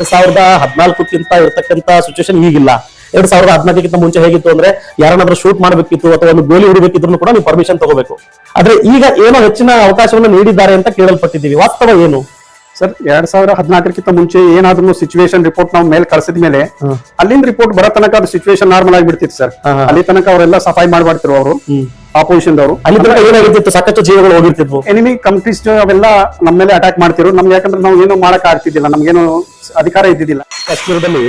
ಎರಡ್ ಸಾವಿರದ ಹದಿನಾಲ್ಕಕ್ಕಿಂತ ಇರತಕ್ಕಂತ ಸಿಚುವೇಶನ್ ಈಗಿಲ್ಲ ಎರಡ್ ಸಾವಿರದ ಹದಿನಾಲ್ಕಕ್ಕಿಂತ ಮುಂಚೆ ಹೇಗಿತ್ತು ಅಂದ್ರೆ ಯಾರನ್ನಾದ್ರೂ ಶೂಟ್ ಮಾಡಬೇಕಿತ್ತು ಅಥವಾ ಒಂದು ಗೋಲಿ ಹೊಡಿಬೇಕಿದ್ರು ಕೂಡ ನೀವು ಪರ್ಮಿಷನ್ ತಗೋಬೇಕು. ಆದ್ರೆ ಈಗ ಏನೋ ಹೆಚ್ಚಿನ ಅವಕಾಶವನ್ನು ನೀಡಿದ್ದಾರೆ ಅಂತ ಕೇಳಲ್ಪಟ್ಟಿದ್ದೀವಿ. ವಾಸ್ತವ ಏನು? ಸರ್ ಎರಡ್ ಸಾವಿರ ಹದಿನಾಲ್ಕಕ್ಕಿಂತ ಮುಂಚೆ ಏನಾದ್ರೂ ಸಿಚುವೇಶನ್ ರಿಪೋರ್ಟ್ ನಾವು ಮೇಲೆ ಕಳಿಸಿದ ಮೇಲೆ ಅಲ್ಲಿಂದ ರಿಪೋರ್ಟ್ ಬರೋ ತನಕ ಅದು ಸಿಚುವೇಶನ್ ನಾರ್ಮಲ್ ಆಗಿ ಬಿಡ್ತಿತ್ತು ಸರ್. ಅಲ್ಲಿ ತನಕ ಅವರೆಲ್ಲ ಸಫಾಯಿ ಮಾಡ್ಬಾರ್ತಿರು ಅವರು. ಆಪೋಸಿಷನ್ ದವರು. ಅಲ್ಲಿ ತನಕ ಏನಾಗಿರ್ತಿತ್ತು? ಸಾಕಷ್ಟು ಜೀವಗಳು ಹೋಗಿರ್ತಿದ್ವು. ಎನಿಮಿ ಕಂಪ್ನೀಸ್ ಅವೆಲ್ಲ ನಮ್ಮ ಮೇಲೆ ಅಟ್ಯಾಕ್ ಮಾಡ್ತಿರು ನಮ್ಗೆ ಯಾಕಂದ್ರೆ ನಾವು ಏನು ಮಾಡಕ್ ಆಗ್ತಿದ್ದಿಲ್ಲ. ನಮ್ಗೇನು ಅಧಿಕಾರ ಇದ್ದಿದ್ದಿಲ್ಲ. ಕಾಶ್ಮೀರದಲ್ಲಿ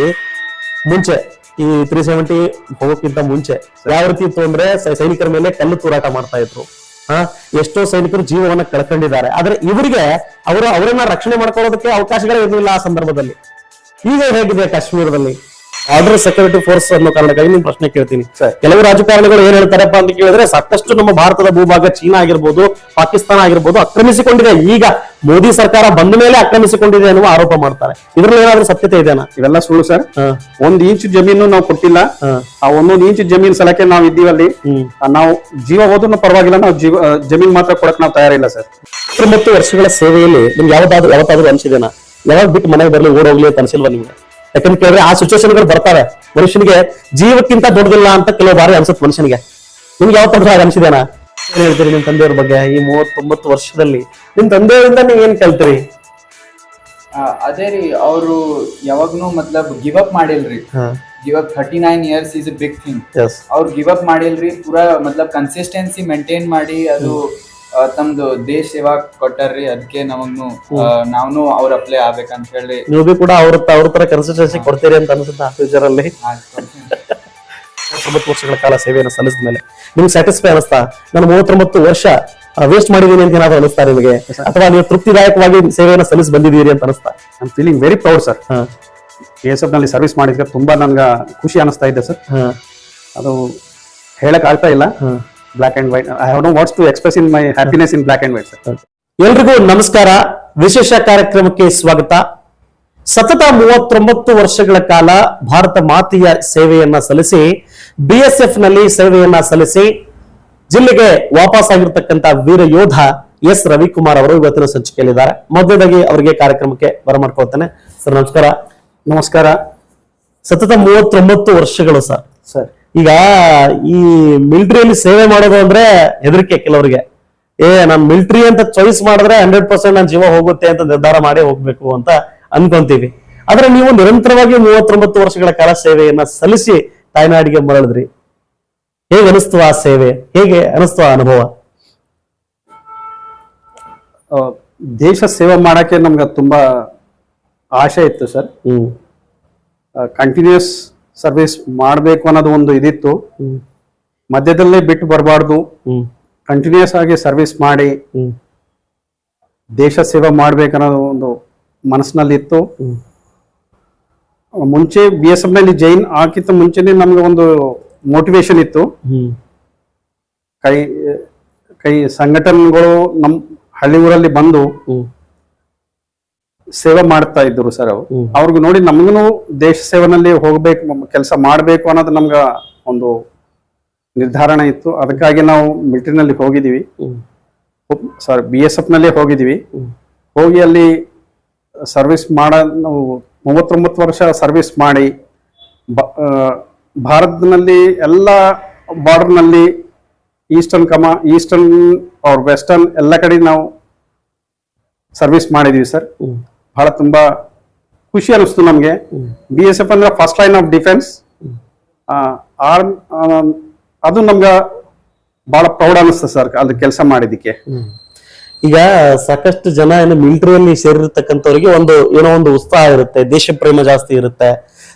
ಮುಂಚೆ ಈ ತ್ರೀ ಸೆವೆಂಟಿ ಹೋಗೋಕ್ಕಿಂತ ಮುಂಚೆ ಯಾವ ರೀತಿ ಇತ್ತು ಅಂದ್ರೆ ಸೈನಿಕರ ಮೇಲೆ ಕಲ್ಲು ತೂರಾಟ ಮಾಡ್ತಾ ಇದ್ರು. ಹಾ ಎಷ್ಟೋ ಸೈನಿಕರು ಜೀವವನ್ನ ಕಳ್ಕೊಂಡಿದ್ದಾರೆ. ಆದ್ರೆ ಇವರಿಗೆ ಅವರು ಅವರನ್ನ ರಕ್ಷಣೆ ಮಾಡ್ಕೊಳ್ಳೋದಕ್ಕೆ ಅವಕಾಶಗಳೇ ಇರಲಿಲ್ಲ ಆ ಸಂದರ್ಭದಲ್ಲಿ. ಈಗ ಹೇಗಿದೆ ಕಾಶ್ಮೀರದಲ್ಲಿ? ಆರ್ಡರ್ ಸೆಕ್ಯೂರಿಟಿ ಫೋರ್ಸ್ ಅನ್ನೋ ಕಾರಣಕ್ಕಾಗಿ ನಿಮ್ ಪ್ರಶ್ನೆ ಕೇಳ್ತೀನಿ. ಕೆಲವು ರಾಜಕಾರಣಿಗಳು ಏನ್ ಹೇಳ್ತಾರಪ್ಪ ಅಂತ ಕೇಳಿದ್ರೆ ಸಾಕಷ್ಟು ನಮ್ಮ ಭಾರತದ ಭೂಭಾಗ ಚೀನಾ ಆಗಿರ್ಬೋದು ಪಾಕಿಸ್ತಾನ ಆಗಿರ್ಬೋದು ಆಕ್ರಮಿಸಿಕೊಂಡಿದೆ. ಈಗ ಮೋದಿ ಸರ್ಕಾರ ಬಂದ ಮೇಲೆ ಆಕ್ರಮಿಸಿಕೊಂಡಿದೆ ಅನ್ನುವ ಆರೋಪ ಮಾಡ್ತಾರೆ. ಇದ್ರಲ್ಲಿ ಏನಾದ್ರೂ ಸತ್ಯತೆ ಇದೆನಾ ಇವೆಲ್ಲ ಸುಳ್ಳು ಸರ್. ಒಂದ್ ಇಂಚ್ ಜಮೀನು ನಾವು ಕೊಟ್ಟಿಲ್ಲ. ಆ ಒಂದೊಂದು ಇಂಚ್ ಜಮೀನ್ ಸಲಕ್ಕೆ ನಾವು ಇದ್ದೀವಲ್ಲಿ. ನಾವು ಜೀವ ಹೋದ್ರೂ ಪರವಾಗಿಲ್ಲ ನಾವು ಜೀವ ಜಮೀನ್ ಮಾತ್ರ ಕೊಡಕ್ ನಾವು ತಯಾರಿಲ್ಲ ಸರ್. ಹತ್ತೊಂಬತ್ತು ವರ್ಷಗಳ ಸೇವೆಯಲ್ಲಿ ನಿಮ್ಗೆ ಯಾವ್ದಾದ್ರು ಯಾವತ್ತಾದ್ರೂ ಅನ್ಸಿದೇನಾ? ಯಾವಾಗ ಬಿಟ್ಟು ಮನೆಗೆ ಬರಲಿ ಓಡೋಗ್ಲಿ ಅಂತ ಅನ್ಸಿಲ್ವಾ ನಿಮ್ಗೆ? ಯಾಕಂತ ಕೇಳಿದ್ರೆ ಆ ಸಿಚುವೇಶನ್ಗಳು ಬರ್ತಾವೆ. ಮನುಷ್ಯನಿಗೆ ಜೀವಕ್ಕಿಂತ ದೊಡ್ಡದಿಲ್ಲ ಅಂತ ಕೆಲವು ಬಾರಿ ಅನ್ಸುತ್ತೆ ಮನುಷ್ಯನಿಗೆ. ನಿಮ್ಗೆ ಯಾವ ಹಾಗೆ ಅನ್ಸಿದೇನಾ? ಏನ್ ಹೇಳ್ತೀರಿ ನಿಮ್ ತಂದೆಯವ್ರ ಬಗ್ಗೆ ಈ ಮೂವತ್ತೊಂಬತ್ತು ವರ್ಷದಲ್ಲಿ? ನಿಮ್ ತಂದೆಯವರಿಂದ ನೀವ್ ಏನ್ ಕೇಳ್ತೀರಿ? ಆ, ಅದೇ ರೀ ಅವರು ಯಾವಾಗ್ನೂ ಮತ್ಲಬ್ ಗಿವ್ ಅಪ್ ಮಾಡಿಲ್ರಿ. Give up thirty nine years is a big thing yes ಅವ್ರು ಗಿವ್ ಅಪ್ ಮಾಡಿಲ್ರಿ ಪೂರಾ ಮತ್ಲಬ್ ಕನ್ಸಿಸ್ಟೆನ್ಸಿ ಮೇಂಟೈನ್ ಮಾಡಿ ಅದು ತಮ್ದು ದೇಶ ಸೇವಾ ಕೊಟ್ಟಾರ್ರಿ ಅದಕ್ಕೆ ನಮಗ್ನು ನಾವ್ನು ಅವ್ರ ಅಪ್ಲೈ ಆಗ್ಬೇಕಂತ ಹೇಳಿ. ನೀವು ಬಿ ಕೂಡ ಅವ್ರ ಅವ್ರ ತರ ಕನ್ಸಲ್ಟೆನ್ಸಿ ಕೊಡ್ತೀರಿ ಅಂತ ಅನ್ಸುತ್ತಾ ಫ್ಯೂಚರ್ ಅಲ್ಲಿ? ಮೂವತ್ತೊಂಬತ್ತು ವರ್ಷಗಳ ಕಾಲ ಸೇವೆಯನ್ನು ಸಲ್ಲಿಸಿದ ಮೇಲೆ. ನಿಮ್ಗೆ ಸ್ಯಾಟಿಸ್ಫೈ ಅನಿಸ್ತಾ? ನಾನು ಮೂವತ್ತೊಂಬತ್ತು ವರ್ಷ ವೇಸ್ಟ್ ಮಾಡಿದೀನಿ ಅಂತ ಏನಾದ್ರು ಅನಿಸ್ತಾ ನಿಮಗೆ? ಅಥವಾ ನೀವು ತೃಪ್ತಿದಾಯಕವಾಗಿ ಸೇವೆಯನ್ನು ಸಲ್ಲಿಸಿ ಬಂದಿದ್ದೀರಿ ಅಂತ ಅನಿಸ್ತಾ? I feeling very proud sir K S ಎಫ್ನಲ್ಲಿ service ಮಾಡಿದ್ರೆ ತುಂಬಾ ನನ್ಗೆ ಖುಷಿ ಅನಿಸ್ತಾ ಇದೆ ಸರ್ ಅದು ಹೇಳಕ್ ಆಗ್ತಾ ಇಲ್ಲ. Black and white I have no words to express in my happiness in black and white sir ಎಲ್ರಿಗೂ ನಮಸ್ಕಾರ. ವಿಶೇಷ ಕಾರ್ಯಕ್ರಮಕ್ಕೆ ಸ್ವಾಗತ. ಸತತ ಮೂವತ್ತೊಂಬತ್ತು ವರ್ಷಗಳ ಕಾಲ ಭಾರತ ಮಾತೆಯ ಸೇವೆಯನ್ನ ಸಲ್ಲಿಸಿ ಬಿಎಸ್ಎಫ್ನಲ್ಲಿ ಸೇವೆಯನ್ನ ಸಲ್ಲಿಸಿ ಜಿಲ್ಲೆಗೆ ವಾಪಸ್ ಆಗಿರ್ತಕ್ಕಂತ ವೀರ ಯೋಧ ಎಸ್. ರವಿಕುಮಾರ್ ಅವರು ಇವತ್ತಿನ ಸಂಚಿಕೆಯಲ್ಲಿದ್ದಾರೆ. ಮೊದಲಾಗಿ ಅವರಿಗೆ ಕಾರ್ಯಕ್ರಮಕ್ಕೆ ಬರಮಾಡ್ಕೊಳ್ತೇನೆ. ಸರ್ ನಮಸ್ಕಾರ. ನಮಸ್ಕಾರ. ಸತತ ಮೂವತ್ತೊಂಬತ್ತು ವರ್ಷಗಳು ಸರ್. ಸರ್ ಈಗ ಈ ಮಿಲಿಟರಿಯಲ್ಲಿ ಸೇವೆ ಮಾಡೋದು ಅಂದ್ರೆ ಹೆದರಿಕೆ ಕೆಲವರಿಗೆ. ಏ ನಾನು ಮಿಲಿಟರಿ ಅಂತ ಚಾಯ್ಸ್ ಮಾಡಿದ್ರೆ ಹಂಡ್ರೆಡ್ ಪರ್ಸೆಂಟ್ ನನ್ನ ಜೀವ ಹೋಗುತ್ತೆ ಅಂತ ನಿರ್ಧಾರ ಮಾಡಿ ಹೋಗ್ಬೇಕು ಅಂತ ಅನ್ಕೊಂತೀವಿ. ಆದ್ರೆ ನೀವು ನಿರಂತರವಾಗಿ ಮೂವತ್ತೊಂಬತ್ತು ವರ್ಷಗಳ ಕಾಲ ಸೇವೆಯನ್ನ ಸಲ್ಲಿಸಿ ತಾಯ್ನಾಡಿಗೆ ಮರಳಿದ್ರಿ. ಹೇಗೆ ಅನಿಸ್ತು ಆ ಸೇವೆ? ಹೇಗೆ ಅನಿಸ್ತು ಆ ಅನುಭವ? ದೇಶ ಸೇವೆ ಮಾಡಕ್ಕೆ ನಮ್ಗೆ ತುಂಬಾ ಆಸೆ ಇತ್ತು ಸರ್. ಹ್ಮ್. ಕಂಟಿನ್ಯೂಸ್ ಸರ್ವಿಸ್ ಮಾಡಬೇಕು ಅನ್ನೋದು ಒಂದು ಇದಿತ್ತು. ಮಧ್ಯದಲ್ಲೇ ಬಿಟ್ಟು ಬರಬಾರ್ದು. ಕಂಟಿನ್ಯೂಸ್ ಆಗಿ ಸರ್ವಿಸ್ ಮಾಡಿ. ದೇಶ ಸೇವೆ ಮಾಡ್ಬೇಕನ್ನೋದು ಒಂದು ಮನಸ್ಸಿನಲ್ಲಿತ್ತು. ಮುಂಚೆ ಬಿ ಎಸ್ ಎಫ್ನಲ್ಲಿ ಜೈನ್ ಹಾಕಿತ್ತ ಮುಂಚೆನೆ ನಮ್ಗೆ ಒಂದು ಮೋಟಿವೇಶನ್ ಇತ್ತು. ಕೈ ಕೈ ಸಂಘಟನೆಗಳು ನಮ್ಮ ಹಳ್ಳಿ ಊರಲ್ಲಿ ಬಂದು ಸೇವೆ ಮಾಡ್ತಾ ಇದ್ರು ಸರ್ ಅವ್ರು. ಅವ್ರಿಗೆ ನೋಡಿ ನಮಗೂ ದೇಶ ಸೇವೆನಲ್ಲಿ ಹೋಗ್ಬೇಕು ಕೆಲಸ ಮಾಡಬೇಕು ಅನ್ನೋದು ನಮ್ಗ ಒಂದು ನಿರ್ಧಾರಣೆ ಇತ್ತು. ಅದಕ್ಕಾಗಿ ನಾವು ಮಿಲಿಟರಿನಲ್ಲಿ ಹೋಗಿದ್ದೀವಿ. ಹ್ಮ್. ಸಾರಿ ಬಿ ಎಸ್ ಎಫ್ನಲ್ಲಿ ಹೋಗಿದ್ದೀವಿ. ಹೋಗಿ ಅಲ್ಲಿ ಸರ್ವಿಸ್ ಮಾಡ ನಾವು ಮೂವತ್ತೊಂಬತ್ತು ವರ್ಷ ಸರ್ವಿಸ್ ಮಾಡಿ ಭಾರತದಲ್ಲಿ ಎಲ್ಲ ಬಾರ್ಡರ್ನಲ್ಲಿ ಈಸ್ಟರ್ನ್ ಕಮಾ ಈಸ್ಟರ್ನ್ ಅವ್ರ ವೆಸ್ಟರ್ನ್ ಎಲ್ಲ ಕಡೆ ನಾವು ಸರ್ವಿಸ್ ಮಾಡಿದೀವಿ ಸರ್. ಬಹಳ ತುಂಬಾ ಖುಷಿ ಅನಿಸ್ತು ನಮಗೆ. ಬಿ ಎಸ್ ಎಫ್ ಅಂದ್ರೆ first line of defence arm ಅದು ನಮ್ಗೆ ಬಹಳ ಪ್ರೌಡ್ ಅನಿಸ್ತದೆ ಸರ್ ಅಲ್ಲಿ ಕೆಲಸ ಮಾಡಿದ್ದಕ್ಕೆ ಈಗ ಸಾಕಷ್ಟು ಜನ ಏನು ಮಿಲಿಟರಿಯಲ್ಲಿ ಸೇರಿರ್ತಕ್ಕಂಥವ್ರಿಗೆ ಒಂದು, ಏನೋ ಒಂದು ಉತ್ಸಾಹ ಇರುತ್ತೆ ದೇಶ ಪ್ರೇಮ ಜಾಸ್ತಿ ಇರುತ್ತೆ.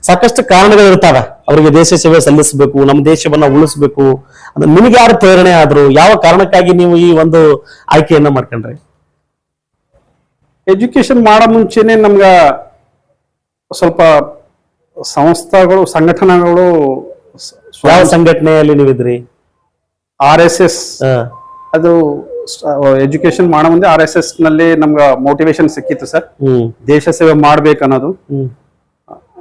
ಸಾಕಷ್ಟು ಕಾರಣಗಳು ಇರ್ತಾವ. ಅವರಿಗೆ ದೇಶ ಸೇವೆ ಸಲ್ಲಿಸಬೇಕು, ನಮ್ಮ ದೇಶವನ್ನ ಉಳಿಸ್ಬೇಕು. ನಿಮಗೆ ಯಾರು ಪ್ರೇರಣೆ ಆದ್ರು? ಯಾವ ಕಾರಣಕ್ಕಾಗಿ ನೀವು ಈ ಒಂದು ಆಯ್ಕೆಯನ್ನ ಮಾಡ್ಕೊಂಡ್ರಿ? ಎಜುಕೇಶನ್ ಮಾಡೋ ಮುಂಚೆನೆ ನಮ್ಗ ಸ್ವಲ್ಪ ಸಂಸ್ಥೆಗಳು ಸಂಘಟನೆಗಳು ಯಾವ ಸಂಘಟನೆಯಲ್ಲಿ ನೀವಿದ್ರಿ? ಆರ್ ಎಸ್ ಎಸ್ ಅದು ಎಜುಕೇಶನ್ ಮಾಡೋ ಮುಂದೆ ಆರ್ ಎಸ್ ಎಸ್ನಲ್ಲಿ ನಮ್ಗ ಮೋಟಿವೇಶನ್ ಸಿಕ್ಕಿತ್ತು ಸರ್. ದೇಶ ಸೇವೆ ಮಾಡ್ಬೇಕು ಅನ್ನೋದು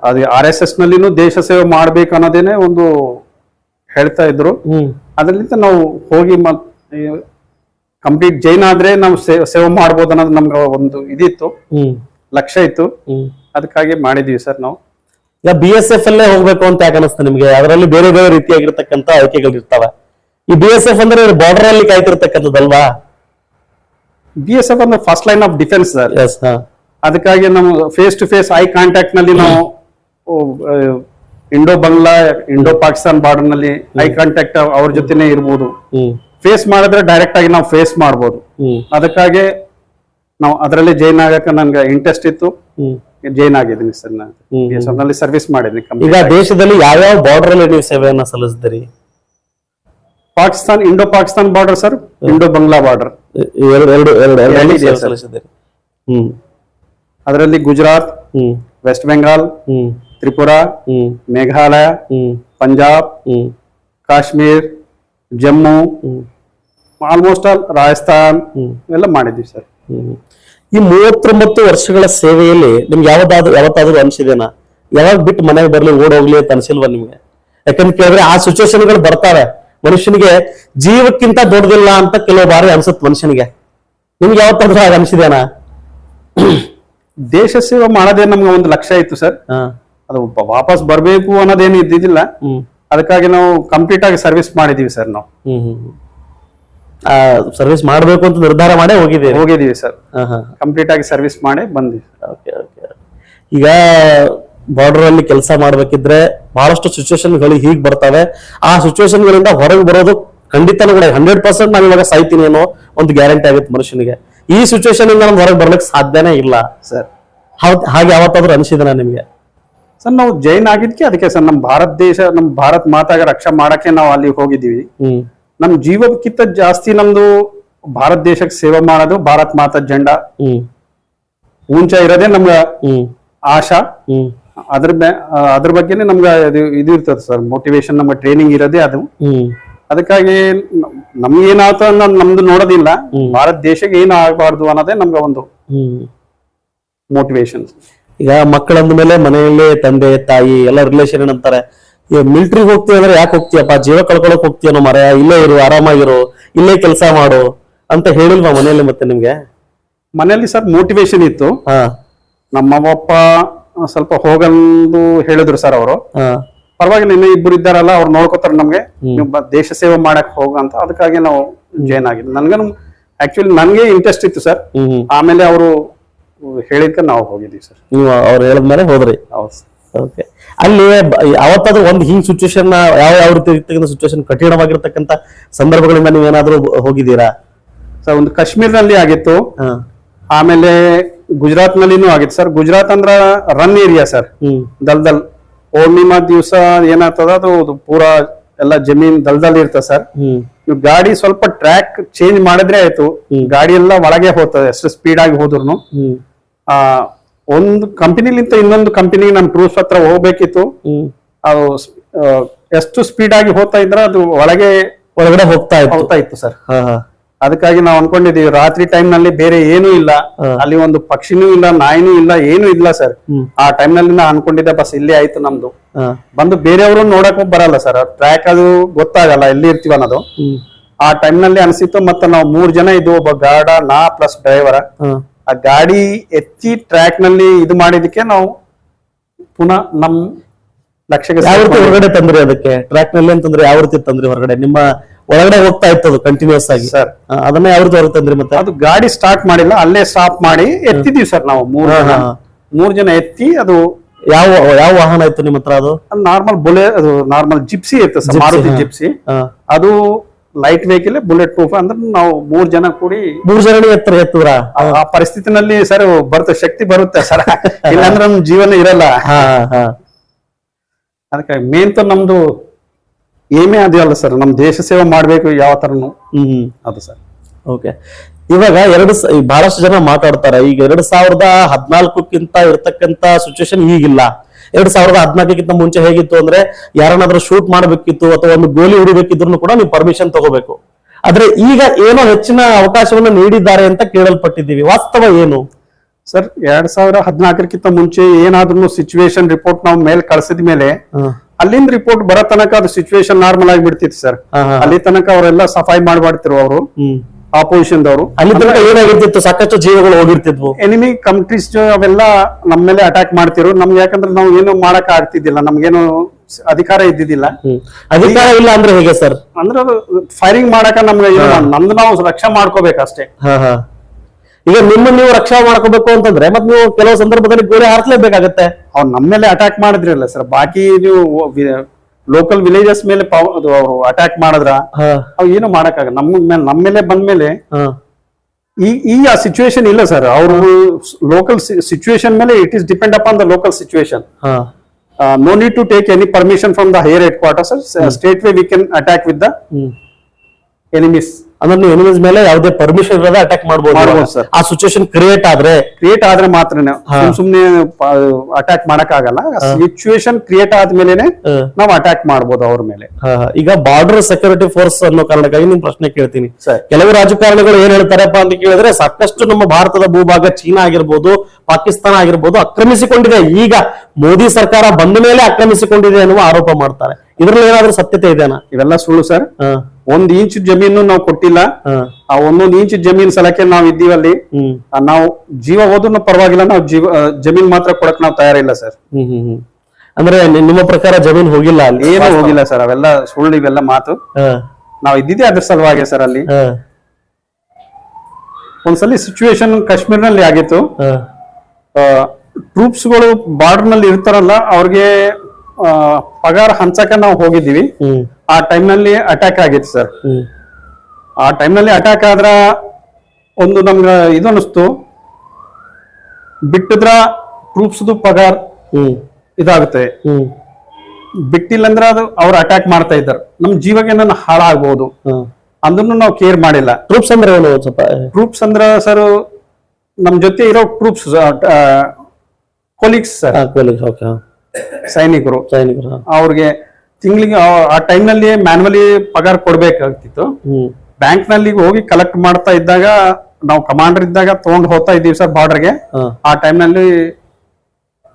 ಅದೇ ಆರ್ ಎಸ್ ಎಸ್ ನಲ್ಲಿನೂ ದೇಶ ಸೇವೆ ಮಾಡ್ಬೇಕು ಅನ್ನೋದೇನೆ ಒಂದು ಹೇಳ್ತಾ ಇದ್ರು. ಅದರಿಂದ ನಾವು ಹೋಗಿ ಕಂಪ್ಲೀಟ್ ಜೈನ್ ಆದ್ರೆ ನಾವು ಸೇವ್ ಮಾಡ್ಬೋದು ಅನ್ನೋದು ನಮ್ಗೆ ಒಂದು ಇದಿತ್ತು. ಲಕ್ಷ್ಯ ಇತ್ತು. ಅದಕ್ಕಾಗಿ ಮಾಡಿದೀವಿ ಸರ್ ನಾವು. ಈಗ ಬಿ ಎಸ್ ಎಫ್ ಅಲ್ಲೇ ಹೋಗ್ಬೇಕು ಅಂತ ಯಾಕೆ ಅನಿಸ್ತು ನಿಮ್ಗೆ? ಅದರಲ್ಲಿ ಬೇರೆ ಬೇರೆ ರೀತಿಯಾಗಿರ್ತಕ್ಕಂಥ ಆಯ್ಕೆಗಳು ಇರ್ತವೆ. ಈ ಬಿ ಎಸ್ ಎಫ್ ಅಂದ್ರೆ ಬಾರ್ಡರ್ ಅಲ್ಲಿ ಕಾಯ್ತಿರ್ತಕ್ಕಂಥದ್ದಲ್ವಾ? ಬಿ ಎಸ್ ಎಫ್ ಅಂದ್ರೆ first line of defence sir. ಅದಕ್ಕಾಗಿ ನಾವು ಫೇಸ್ ಟು ಫೇಸ್ ಐ ಕಾಂಟ್ಯಾಕ್ಟ್ನಲ್ಲಿ ನಾವು ಇಂಡೋ ಬಂಗ್ಲಾ ಇಂಡೋ ಪಾಕಿಸ್ತಾನ್ ಬಾರ್ಡರ್ನಲ್ಲಿ ಐ ಕಾಂಟ್ಯಾಕ್ಟ್ ಅವ್ರ ಜೊತೆನೆ ಇರ್ಬೋದು. ಫೇಸ್ ಮಾಡಿದ್ರೆ ಡೈರೆಕ್ಟ್ ಆಗಿ ನಾವು ಫೇಸ್ ಮಾಡ್ಬೋದು. ಅದಕ್ಕಾಗಿ ನಾವು ಅದರಲ್ಲಿ ಜೈನ್ ಆಗಕ್ಕೆ ನನ್ಗೆ ಇಂಟ್ರೆಸ್ಟ್ ಇತ್ತು. ಜೈನ್ ಆಗಿದ್ದೀನಿ ಸರ್ ನಾನು. ಸರ್ವಿಸ್ ಮಾಡಿದ್ದೀನಿ ಈಗ. ದೇಶದಲ್ಲಿ ಯಾವ್ಯಾವ ಬಾರ್ಡರ್ ಅಲ್ಲಿ ನೀವು ಸೇವೆಯನ್ನ ಸಲ್ಲಿಸಿದ್ರಿ Pakistan Indo Pakistan border sir Indo Bangla border ಅದರಲ್ಲಿ ಗುಜರಾತ್ ವೆಸ್ಟ್ ಬೆಂಗಾಲ್ ಹ್ಮ್. ತ್ರಿಪುರಾ ಮೇಘಾಲಯ ಪಂಜಾಬ್ ಹ್ಮ್. ಕಾಶ್ಮೀರ್ ಜಮ್ಮು ಆಲ್ಮೋಸ್ಟ್ ಆಲ್ ರಾಜಸ್ಥಾನ್ ಎಲ್ಲ ಮಾಡಿದ್ವಿ ಸರ್. ಈ ಮೂವತ್ತೊಂಬತ್ತು ವರ್ಷಗಳ ಸೇವೆಯಲ್ಲಿ ನಿಮ್ಗೆ ಯಾವ್ದಾದ್ರು ಯಾವತ್ತಾದ್ರೂ ಅನ್ಸಿದೇನಾ ಯಾವಾಗ ಬಿಟ್ಟು ಮನೆಗೆ ಬರ್ಲಿ ಓಡೋಗ್ಲಿ ಹೋಗ್ಲಿ ಅಂತ ಅನ್ಸಿಲ್ವಾ ನಿಮ್ಗೆ? ಯಾಕಂತ ಕೇಳಿದ್ರೆ ಆ ಸಿಚುವೇಶನ್ಗಳು ಬರ್ತಾವೆ. ಮನುಷ್ಯನಿಗೆ ಜೀವಕ್ಕಿಂತ ದೊಡ್ಡದಿಲ್ಲ ಅಂತ ಕೆಲವು ಬಾರಿ ಅನ್ಸುತ್ತೆ ಮನುಷ್ಯನಿಗೆ. ನಿಮ್ಗೆ ಯಾವತ್ತಾದ್ರೂ ಹಾಗೆ ಅನ್ಸಿದೇನಾ ದೇಶ ಸೇವೆ ಮಾಡೋದೇ ನಮ್ಗೆ ಒಂದು ಲಕ್ಷ್ಯ ಇತ್ತು ಸರ್. ಅದು ವಾಪಸ್ ಬರಬೇಕು ಅನ್ನೋದೇನು ಇದ್ದಿದ್ದಿಲ್ಲ. ಅದಕ್ಕಾಗಿ ನಾವು ಕಂಪ್ಲೀಟ್ ಆಗಿ ಸರ್ವಿಸ್ ಮಾಡಿದೀವಿ ಸರ್ ನಾವು. ಸರ್ವಿಸ್ ಮಾಡಬೇಕು ಅಂತ ನಿರ್ಧಾರ ಮಾಡಿ ಹೋಗಿದ್ದೀವಿ ಹೋಗಿದೀವಿ ಸರ್ ಕಂಪ್ಲೀಟ್ ಆಗಿ ಸರ್ವಿಸ್ ಮಾಡಿ ಬಂದ್ವಿ ಓಕೆ ಓಕೆ ಈಗ ಬಾರ್ಡರ್ ಅಲ್ಲಿ ಕೆಲಸ ಮಾಡ್ಬೇಕಿದ್ರೆ ಬಹಳಷ್ಟು ಸಿಚುವೇಶನ್ಗಳು ಹೀಗೆ ಬರ್ತವೆ. ಆ ಸಿಚುವೇಶನ್ ಗಳಿಂದ ಹೊರಗೆ ಬರೋದು ಖಂಡಿತನೂ ಕೂಡ ಹಂಡ್ರೆಡ್ ಪರ್ಸೆಂಟ್ ನಾನು ಇವಾಗ ಸಾಯ್ತೀನಿ ಅನ್ನೋ ಒಂದು ಗ್ಯಾರಂಟಿ ಆಗುತ್ತೆ ಮನುಷ್ಯನಿಗೆ. ಈ ಸಿಚುವೇಶನ್ ಇಂದ ನಾನು ಹೊರಗೆ ಬರ್ಲಿಕ್ಕೆ ಸಾಧ್ಯನೇ ಇಲ್ಲ. ಸರ್ ಹೌದು ಹಾಗೆ ಯಾವತ್ತಾದ್ರೂ ಅನಿಸಿದ ನಿಮ್ಗೆ? ಸರ್ ನಾವು ಜೈನ್ ಆಗಿದ್ಕೆ ಅದಕ್ಕೆ ಸರ್ ನಮ್ಮ ಭಾರತ ದೇಶ ನಮ್ಮ ಭಾರತ್ ಮಾತಾಗ ರಕ್ಷಾ ಮಾಡಕ್ಕೆ ನಾವು ಅಲ್ಲಿ ಹೋಗಿದ್ದೀವಿ. ನಮ್ ಜೀವಕ್ಕಿಂತ ಜಾಸ್ತಿ ನಮ್ದು ಭಾರತ ದೇಶಕ್ಕೆ ಸೇವೆ ಮಾಡೋದು ಭಾರತ್ ಮಾತಾ ಜೆಂಡ. ಮುಂಚೆ ಉಂಚ ಇರೋದೇ ನಮ್ಗ ಆಶಾ. ಅದ್ರ ಅದ್ರ ಬಗ್ಗೆನೆ ನಮ್ಗ ಇದು ಇರ್ತದೆ ಸರ್ ಮೋಟಿವೇಶನ್ ನಮ್ಗೆ ಟ್ರೈನಿಂಗ್ ಇರೋದೇ ಅದು. ಅದಕ್ಕಾಗಿ ನಮ್ಗೆ ಏನಾಯ್ತು ಅನ್ನೋದು ನಮ್ದು ನೋಡೋದಿಲ್ಲ. ಭಾರತ ದೇಶಕ್ಕೆ ಏನಾಗಬಾರ್ದು ಅನ್ನೋದೇ ನಮ್ಗೆ ಒಂದು ಮೋಟಿವೇಶನ್ ಈಗ ಮಕ್ಕಳಂದ ಮೇಲೆ ಮನೆಯಲ್ಲಿ ತಂದೆ ತಾಯಿ ಎಲ್ಲ ರಿಲೇಷನ್ ಏನಂತಾರೆ? ಈಗ ಮಿಲಿಟರಿ ಹೋಗ್ತೀವಿ ಅಂದ್ರೆ ಯಾಕೆ ಹೋಗ್ತೀಯಪ್ಪ? ಜೀವ ಕಳ್ಕೊಳಕ್ ಹೋಗ್ತೀಯನೋ ಮರ? ಇಲ್ಲೇ ಇರು ಆರಾಮಾಗಿರು ಇಲ್ಲೇ ಕೆಲಸ ಮಾಡು ಅಂತ ಹೇಳಿಲ್ವಾ ಮನೆಯಲ್ಲಿ ಮತ್ತೆ ನಿಮ್ಗೆ? ಮನೆಯಲ್ಲಿ ಸರ್ ಮೋಟಿವೇಶನ್ ಇತ್ತು. ಹಾ. ನಮ್ಮ ಅಪ್ಪ ಸ್ವಲ್ಪ ಹೋಗಂದು ಹೇಳಿದ್ರು ಸರ್ ಅವರು. ಹಾ. ಪರವಾಗಿಲ್ಲ ಇನ್ನೂ ಇಬ್ಬರು ಇದ್ದಾರಲ್ಲ ಅವ್ರು ನೋಡ್ಕೋತಾರೆ ನಮ್ಗೆ. ನೀವು ಬ- ದೇಶ ಸೇವೆ ಮಾಡಕ್ ಹೋಗ ಅಂತ. ಅದಕ್ಕಾಗಿ ನಾವು ಜಾಯ್ನ್ ಆಗಿದ್ದು. ನನ್ಗನು ಆಕ್ಚುಲಿ ನನ್ಗೆ ಇಂಟ್ರೆಸ್ಟ್ ಇತ್ತು ಸರ್. ಹ್ಮ್ ಹ್ಮ್. ಆಮೇಲೆ ಅವರು ಹೇಳಿದ್ಕೆ ನಾವು ಹೋಗಿದ್ದೀವಿ ಸರ್. ನೀವು ಅವ್ರು ಹೇಳಿದ್ಮೇಲೆ ಹೋದ್ರಿ? ಹೌದು ಓಕೆ ಅಲ್ಲಿ ಅವತ್ತಾದ್ರೂ ಒಂದು ಹಿಂಗ್ ಸಿಚುವೇಶನ್ ಯಾವ ಯಾವ ರೀತಿ ಸಿಚುವೇಶನ್ ಕಠಿಣವಾಗಿರ್ತಕ್ಕಂಥ ಸಂದರ್ಭಗಳಿಂದ ನೀವು ಏನಾದರೂ ಹೋಗಿದ್ದೀರಾ? ಸರ್ ಒಂದು ಕಾಶ್ಮೀರ್ನಲ್ಲಿ ಆಗಿತ್ತು. ಆಮೇಲೆ ಗುಜರಾತ್ ನಲ್ಲಿನೂ ಆಗಿತ್ತು ಸರ್. ಗುಜರಾತ್ ಅಂದ್ರ ರನ್ ಏರಿಯಾ ಸರ್. ದಲ್ದಲ್. ಪೌರ್ಣಿಮಾ ದಿವಸ ಏನಾಗ್ತದ ಅದು ಪೂರ ಎಲ್ಲ ಜಮೀನ್ ದಲ್ದಲ್ ಇರ್ತದೆ ಸರ್. ಗಾಡಿ ಸ್ವಲ್ಪ ಟ್ರ್ಯಾಕ್ ಚೇಂಜ್ ಮಾಡಿದ್ರೆ ಆಯ್ತು. ಗಾಡಿ ಎಲ್ಲ ಒಳಗೆ ಹೋಗ್ತದೆ ಎಷ್ಟು ಸ್ಪೀಡ್ ಆಗಿ ಹೋದ್ರು ಒಂದು ಕಂಪನಿಲಿಂತ ಇನ್ನೊಂದು ಕಂಪನಿಗೆ ನಮ್ ಟ್ರೂಸ್ ಹತ್ರ ಹೋಗ್ಬೇಕಿತ್ತು. ಅದು ಎಷ್ಟು ಸ್ಪೀಡ್ ಆಗಿ ಹೋಗ್ತಾ ಇದ್ರೆ ಅದು ಒಳಗೆ ಒಳಗಡೆ ಹೋಗ್ತಾ ಇತ್ತು. ಹೋಗ್ತಾ ಇತ್ತು ಸರ್. ಅದಕ್ಕಾಗಿ ನಾವು ಅನ್ಕೊಂಡಿದೀವಿ ರಾತ್ರಿ ಟೈಮ್ನಲ್ಲಿ ಬೇರೆ ಏನೂ ಇಲ್ಲ. ಅಲ್ಲಿ ಒಂದು ಪಕ್ಷಿನೂ ಇಲ್ಲ ನಾಯಿನೂ ಇಲ್ಲ ಏನೂ ಇಲ್ಲ ಸರ್. ಆ ಟೈಮ್ನಲ್ಲಿ ನಾ ಅನ್ಕೊಂಡಿದ್ದೆ ಬಸ್ ಇಲ್ಲೇ ಆಯ್ತು ನಮ್ದು. ಬಂದು ಬೇರೆಯವರು ನೋಡಕ್ ಬರಲ್ಲ ಸರ್. ಟ್ರ್ಯಾಕ್ ಅದು ಗೊತ್ತಾಗಲ್ಲ ಎಲ್ಲಿ ಇರ್ತೀವ ಅನ್ನೋದು. ಆ ಟೈಮ್ನಲ್ಲಿ ಅನ್ಸಿತ್ತು ಮತ್ತೆ ನಾವು ಮೂರ್ ಜನ ಇದ್ವು ಒಬ್ಬ ಗಾರ್ಡ ನಾ ಪ್ಲಸ್ ಡ್ರೈವರ್ ಆ ಗಾಡಿ ಎತ್ತಿ ಟ್ರ್ಯಾಕ್ನಲ್ಲಿ ಇದು ಮಾಡಿದಕ್ಕೆ ನಾವು ಪುನಃ ನಮ್ ಲಕ್ಷಕ್ಕೆ ಯಾವ ರೀತಿ ಸೇರ್ಕೊಂಡ್ವಿ. ಹೊರಗಡೆ ತಂದ್ರಿ ಅದಕ್ಕೆ? ಟ್ರ್ಯಾಕ್ನಲ್ಲಿ ಅಂತಂದ್ರೆ ಯಾವ ರೀತಿ ತಂದ್ರಿ ಹೊರಗಡೆ? ನಿಮ್ಮ ಒಳಗಡೆ ಹೋಗ್ತಾ ಇತ್ತು ಅದು ಕಂಟಿನ್ಯೂಸ್ ಆಗಿ ಸರ್ ಅದನ್ನ ಯಾವ ರೀತಿ ಹೊರಗೆ ತಂದ್ರಿ ಮತ್ತೆ? ಅದು ಗಾಡಿ ಸ್ಟಾರ್ಟ್ ಮಾಡಿಲ್ಲ ಅಲ್ಲೇ ಸ್ಟಾಪ್ ಮಾಡಿ ಎತ್ತಿದೀವಿ ಸರ್ ನಾವು ಮೂರ್ ಹಾ, ಜನ. ಹಾ. ಮೂರ್ ಜನ ಎತ್ತಿ ಅದು ಯಾವ ಯಾವ ವಾಹನ ಇತ್ತು ನಿಮ್ಮ ಹತ್ರ ಅದು? ನಾರ್ಮಲ್ ಬುಲೆ ಅದು ನಾರ್ಮಲ್ ಜಿಪ್ಸಿ ಇತ್ತು ಸರ್ ಜಿಪ್ಸಿ, ಮಾರುತಿ ಹಾ. ಜಿಪ್ಸಿ ಹಾ. ಅದು ಲೈಟ್ ವೆಹಿಕಲ್ ಬುಲೆಟ್ ಪ್ರೂಫ್ ಅಂದ್ರೆ ನಾವು ಮೂರ್ ಜನ ಕೂಡಿ ಮೂರ್ ಜನ ಎತ್ತರ ಎತ್ತದ್ರ? ಆ- ಪರಿಸ್ಥಿತಿನಲ್ಲಿ ಸರ್ ಬರುತ್ತೆ ಶಕ್ತಿ ಬರುತ್ತೆ ಸರ್. ಇಲ್ಲಾಂದ್ರೆ ನಮ್ ಜೀವನ ಇರಲ್ಲ. ಅದಕ್ಕೆ ಮೇನ್ ತ ನಮ್ದು ಏಮೇ ಅಲ್ಲ ಸರ್. ನಮ್ ದೇಶ ಸೇವೆ ಮಾಡ್ಬೇಕು ಯಾವ ತರನು. ಹ್ಮ್ ಅದು ಸರ್. ಓಕೆ ಇವಾಗ ಎರಡು ಬಹಳಷ್ಟು ಜನ ಮಾತಾಡ್ತಾರೆ. ಈಗ ಎರಡ್ ಸಾವಿರದ ಹದಿನಾಲ್ಕಕ್ಕಿಂತ ಇರ್ತಕ್ಕಂತ ಸಿಚುವೇಶನ್ ಈಗಿಲ್ಲ. ಎರಡ್ ಸಾವಿರದ ಹದಿನಾಲ್ಕಕ್ಕಿಂತ ಮುಂಚೆ ಹೇಗಿತ್ತು ಅಂದ್ರೆ ಯಾರನ್ನಾದ್ರೂ ಶೂಟ್ ಮಾಡಬೇಕಿತ್ತು ಅಥವಾ ಒಂದು ಗೋಲಿ ಹೊಡಿಬೇಕಿದ್ರು ಕೂಡ ನೀವು ಪರ್ಮಿಷನ್ ತಗೋಬೇಕು. ಆದ್ರೆ ಈಗ ಏನೋ ಹೆಚ್ಚಿನ ಅವಕಾಶವನ್ನು ನೀಡಿದ್ದಾರೆ ಅಂತ ಕೇಳಲ್ಪಟ್ಟಿದ್ದೀವಿ. ವಾಸ್ತವ ಏನು? ಸರ್ ಎರಡ್ ಸಾವಿರ ಹದಿನಾಲ್ಕರಕ್ಕಿಂತ ಮುಂಚೆ ಏನಾದ್ರೂ ಸಿಚುವೇಶನ್ ರಿಪೋರ್ಟ್ ನಾವು ಮೇಲ್ ಕಳಿಸಿದ ಮೇಲೆ ಅಲ್ಲಿಂದ ರಿಪೋರ್ಟ್ ಬರೋ ತನಕ ಅದು ಸಿಚುವೇಶನ್ ನಾರ್ಮಲ್ ಆಗಿ ಬಿಡ್ತಿತ್ತು ಸರ್. ಅಲ್ಲಿ ತನಕ ಅವರೆಲ್ಲ ಸಫಾಯಿ ಮಾಡ್ಬಾಡ್ತಿರು ಅವರು. ಆಪೋಸಿಷನ್ ದವರು. ಅಲ್ಲಿ ತನಕ ಏನಾಗಿರ್ತಿತ್ತು? ಸಾಕಷ್ಟು ಜೀವಗಳು ಹೋಗಿರ್ತಿದ್ವು. ಎನಿಮಿ ಕಂಟ್ರೀಸ್ ಅವೆಲ್ಲ ನಮ್ಮ ಮೇಲೆ ಅಟ್ಯಾಕ್ ಮಾಡ್ತಿರು ನಮ್ಗೆ ಯಾಕಂದ್ರೆ ನಾವು ಏನು ಮಾಡಕ್ ಆಗ್ತಿದ್ದಿಲ್ಲ. ನಮ್ಗೇನು ಅಧಿಕಾರ ಇದ್ದಿದ್ದಿಲ್ಲ. ಅಧಿಕಾರ ಇಲ್ಲ ಅಂದ್ರೆ ಹೇಗೆ ಸರ್? ಅಂದ್ರೆ ಫೈರಿಂಗ್ ಮಾಡಕ ನಮ್ಗೆ ನಮ್ದು ನಾವು ರಕ್ಷಾ ಮಾಡ್ಕೋಬೇಕಷ್ಟೇ. ಈಗ ನಿಮ್ಮ ನೀವು ರಕ್ಷಾ ಮಾಡ್ಕೋಬೇಕು ಅಂತಂದ್ರೆ ಮತ್ ನೀವು ಕೆಲವು ಸಂದರ್ಭದಲ್ಲಿ ಗೋಲಿ ಹಾರಿಸಲೇಬೇಕಾಗತ್ತೆ. ಅವ್ರು ನಮ್ಮ ಮೇಲೆ ಅಟ್ಯಾಕ್ ಮಾಡಿದ್ರಲ್ಲ ಸರ್. ಬಾಕಿ ನೀವು ಲೋಕಲ್ ವಿಲೇಜಸ್ ಮೇಲೆ ಅಟ್ಯಾಕ್ ಮಾಡಿದ್ರ ಅವ್ ಏನು ಮಾಡಕ್ಕಾಗ ನಮ್ಮ ಮೇಲೆ ನಮ್ಮ ಮೇಲೆ ಬಂದ್ಮೇಲೆ ಈ ಈ ಆ ಸಿಚುವೇಶನ್ ಇಲ್ಲ ಸರ್ ಅವರು ಲೋಕಲ್ ಸಿಚುವೇಶನ್ ಮೇಲೆ it is depend upon the local situation no need to take any permission from the higher headquarters straightaway we can attack with the enemies ಅಂದ್ರೆ ನೀವು ಎನಿಮೀಸ್ ಮೇಲೆ ಯಾವುದೇ ಪರ್ಮಿಷನ್ ಇಲ್ಲದೆ ಅಟ್ಯಾಕ್ ಮಾಡ್ಬೋದು. ಮಾಡಬಹುದು sir. ಆ ಸಿಚುವೇಶನ್ ಕ್ರಿಯೇಟ್ ಆದ್ರೆ ಕ್ರಿಯೇಟ್ ಆದ್ರೆ ಮಾತ್ರ ಹಾ. ಸುಮ್ನೆ ಅಟ್ಯಾಕ್ ಮಾಡಕ್ ಆಗಲ್ಲ ಸಿಚುವೇಶನ್ ಕ್ರಿಯೇಟ್ ಆದ್ಮೇಲೆನೆ ಹ್ಮ್. ನಾವು ಅಟ್ಯಾಕ್ ಮಾಡ್ಬೋದು ಅವ್ರ ಮೇಲೆ. ಹಾ, ಹಾ. ಈಗ ಬಾರ್ಡರ್ ಸೆಕ್ಯೂರಿಟಿ ಫೋರ್ಸ್ ಅನ್ನೋ ಕಾರಣಕ್ಕಾಗಿ ನಿಮ್ ಪ್ರಶ್ನೆ ಕೇಳ್ತೀನಿ. ಸರಿ. ಕೆಲವು ರಾಜಕಾರಣಿಗಳು ಏನ್ ಹೇಳ್ತಾರಪ್ಪ ಅಂತ ಕೇಳಿದ್ರೆ ಸಾಕಷ್ಟು ನಮ್ಮ ಭಾರತದ ಭೂಭಾಗ ಚೀನಾ ಆಗಿರ್ಬೋದು ಪಾಕಿಸ್ತಾನ ಆಗಿರ್ಬೋದು ಆಕ್ರಮಿಸಿಕೊಂಡಿದೆ. ಈಗ ಮೋದಿ ಸರ್ಕಾರ ಬಂದ ಮೇಲೆ ಆಕ್ರಮಿಸಿಕೊಂಡಿದೆ ಅನ್ನುವ ಆರೋಪ ಮಾಡ್ತಾರೆ. ಇದ್ರಲ್ಲಿ ಏನಾದ್ರೂ ಸತ್ಯತೆ ಇದೆನಾ ಇವೆಲ್ಲ ಸುಳ್ಳು ಸರ್ ಒಂದ್ ಇಂಚ್ ಜಮೀನು ನಾವು ಕೊಟ್ಟಿಲ್ಲ. ಆ ಒಂದೊಂದು ಇಂಚ್ ಜಮೀನ್ ಸಲಕ್ಕೆ ನಾವ್ ಇದ್ದೀವಲ್ಲಿ. ನಾವು ಜೀವ ಹೋದ್ರು ಪರವಾಗಿಲ್ಲ ನಾವು ಜೀವ ಜಮೀನ್ ಮಾತ್ರ ಕೊಡಕ್ ನಾವು ತಯಾರಿಲ್ಲ ಸರ್. ಅಂದ್ರೆ ನಿಮ್ಮ ಪ್ರಕಾರ ಜಮೀನ್ ಹೋಗಿಲ್ಲ ಅಲ್ಲಿ? ಏನು ಹೋಗಿಲ್ಲ ಸರ್ ಅವೆಲ್ಲ ಸುಳ್ಳು ಇವೆಲ್ಲ ಮಾತು. ನಾವ್ ಇದ್ದಿದ್ದೆ ಅದ್ರ ಸಲುವಾಗಿ ಸರ್ ಅಲ್ಲಿ. ಒಂದ್ಸಲಿ ಸಿಚುವೇಶನ್ ಕಾಶ್ಮೀರ್ನಲ್ಲಿ ಆಗಿತ್ತು. ಟ್ರೂಪ್ಸ್ಗಳು ಬಾರ್ಡರ್ನಲ್ಲಿ ಇರ್ತಾರಲ್ಲ ಅವ್ರಿಗೆ ಪಗಾರ ಹಂಚಕ ನಾವು ಹೋಗಿದ್ದೀವಿ. ಆ ಟೈಮ್ನಲ್ಲಿ ನಲ್ಲಿ ಅಟ್ಯಾಕ್ ಆಗಿತ್ತು ಸರ್ ಆ ಟೈಮ್ನಲ್ಲಿ ನಲ್ಲಿ ಅಟ್ಯಾಕ್ ಆದ್ರ ಒಂದು ನಮ್ಗೆ ಇದು ಅನಿಸ್ತು. ಬಿಟ್ಟಿದ್ರ ಟ್ರೂಪ್ಸ್ದು ಪಗಾರ್ ಇದಾಗುತ್ತೆ. ಬಿಟ್ಟಿಲ್ಲ ಅಂದ್ರೆ ಅದು ಅವ್ರು ಅಟ್ಯಾಕ್ ಮಾಡ್ತಾ ಇದ್ದಾರೆ. ನಮ್ ಜೀವಕ್ಕೆ ನನ್ನ ಹಾಳಾಗ್ಬೋದು. ಅಂದ್ರೂ ನಾವು ಕೇರ್ ಮಾಡಿಲ್ಲ. ಪ್ರೂಫ್ಸ್ ಅಂದ್ರೆ ಏನು ಸ್ವಲ್ಪ? ಪ್ರೂಫ್ಸ್ ಅಂದ್ರೆ ಸರ್ ನಮ್ ಜೊತೆ ಇರೋ ಪ್ರೂಫ್ಸ್ ಕೊಲೀಗ್ಸ್ ಸರ್ ಸೈನಿಕರು. ಸೈನಿಕರು. ಅವ್ರಿಗೆ ತಿಂಗಳಿಗೆ ಆ ಟೈಮ್ನಲ್ಲಿ ನಲ್ಲಿ ಮ್ಯಾನ್ಯಲಿ ಪಗಾರ ಕೊಡ್ಬೇಕಾಗ್ತಿತ್ತು. ಬ್ಯಾಂಕ್ನಲ್ಲಿ ಹೋಗಿ ಕಲೆಕ್ಟ್ ಮಾಡ್ತಾ ಇದ್ದಾಗ ನಾವು ಕಮಾಂಡರ್ ಇದ್ದಾಗ ತಗೊಂಡ್ ಹೋಗ್ತಾ ಇದೀವಿ ಸರ್ ಬಾರ್ಡರ್ಗೆ ಆ ಟೈಮ್ನಲ್ಲಿ ನಲ್ಲಿ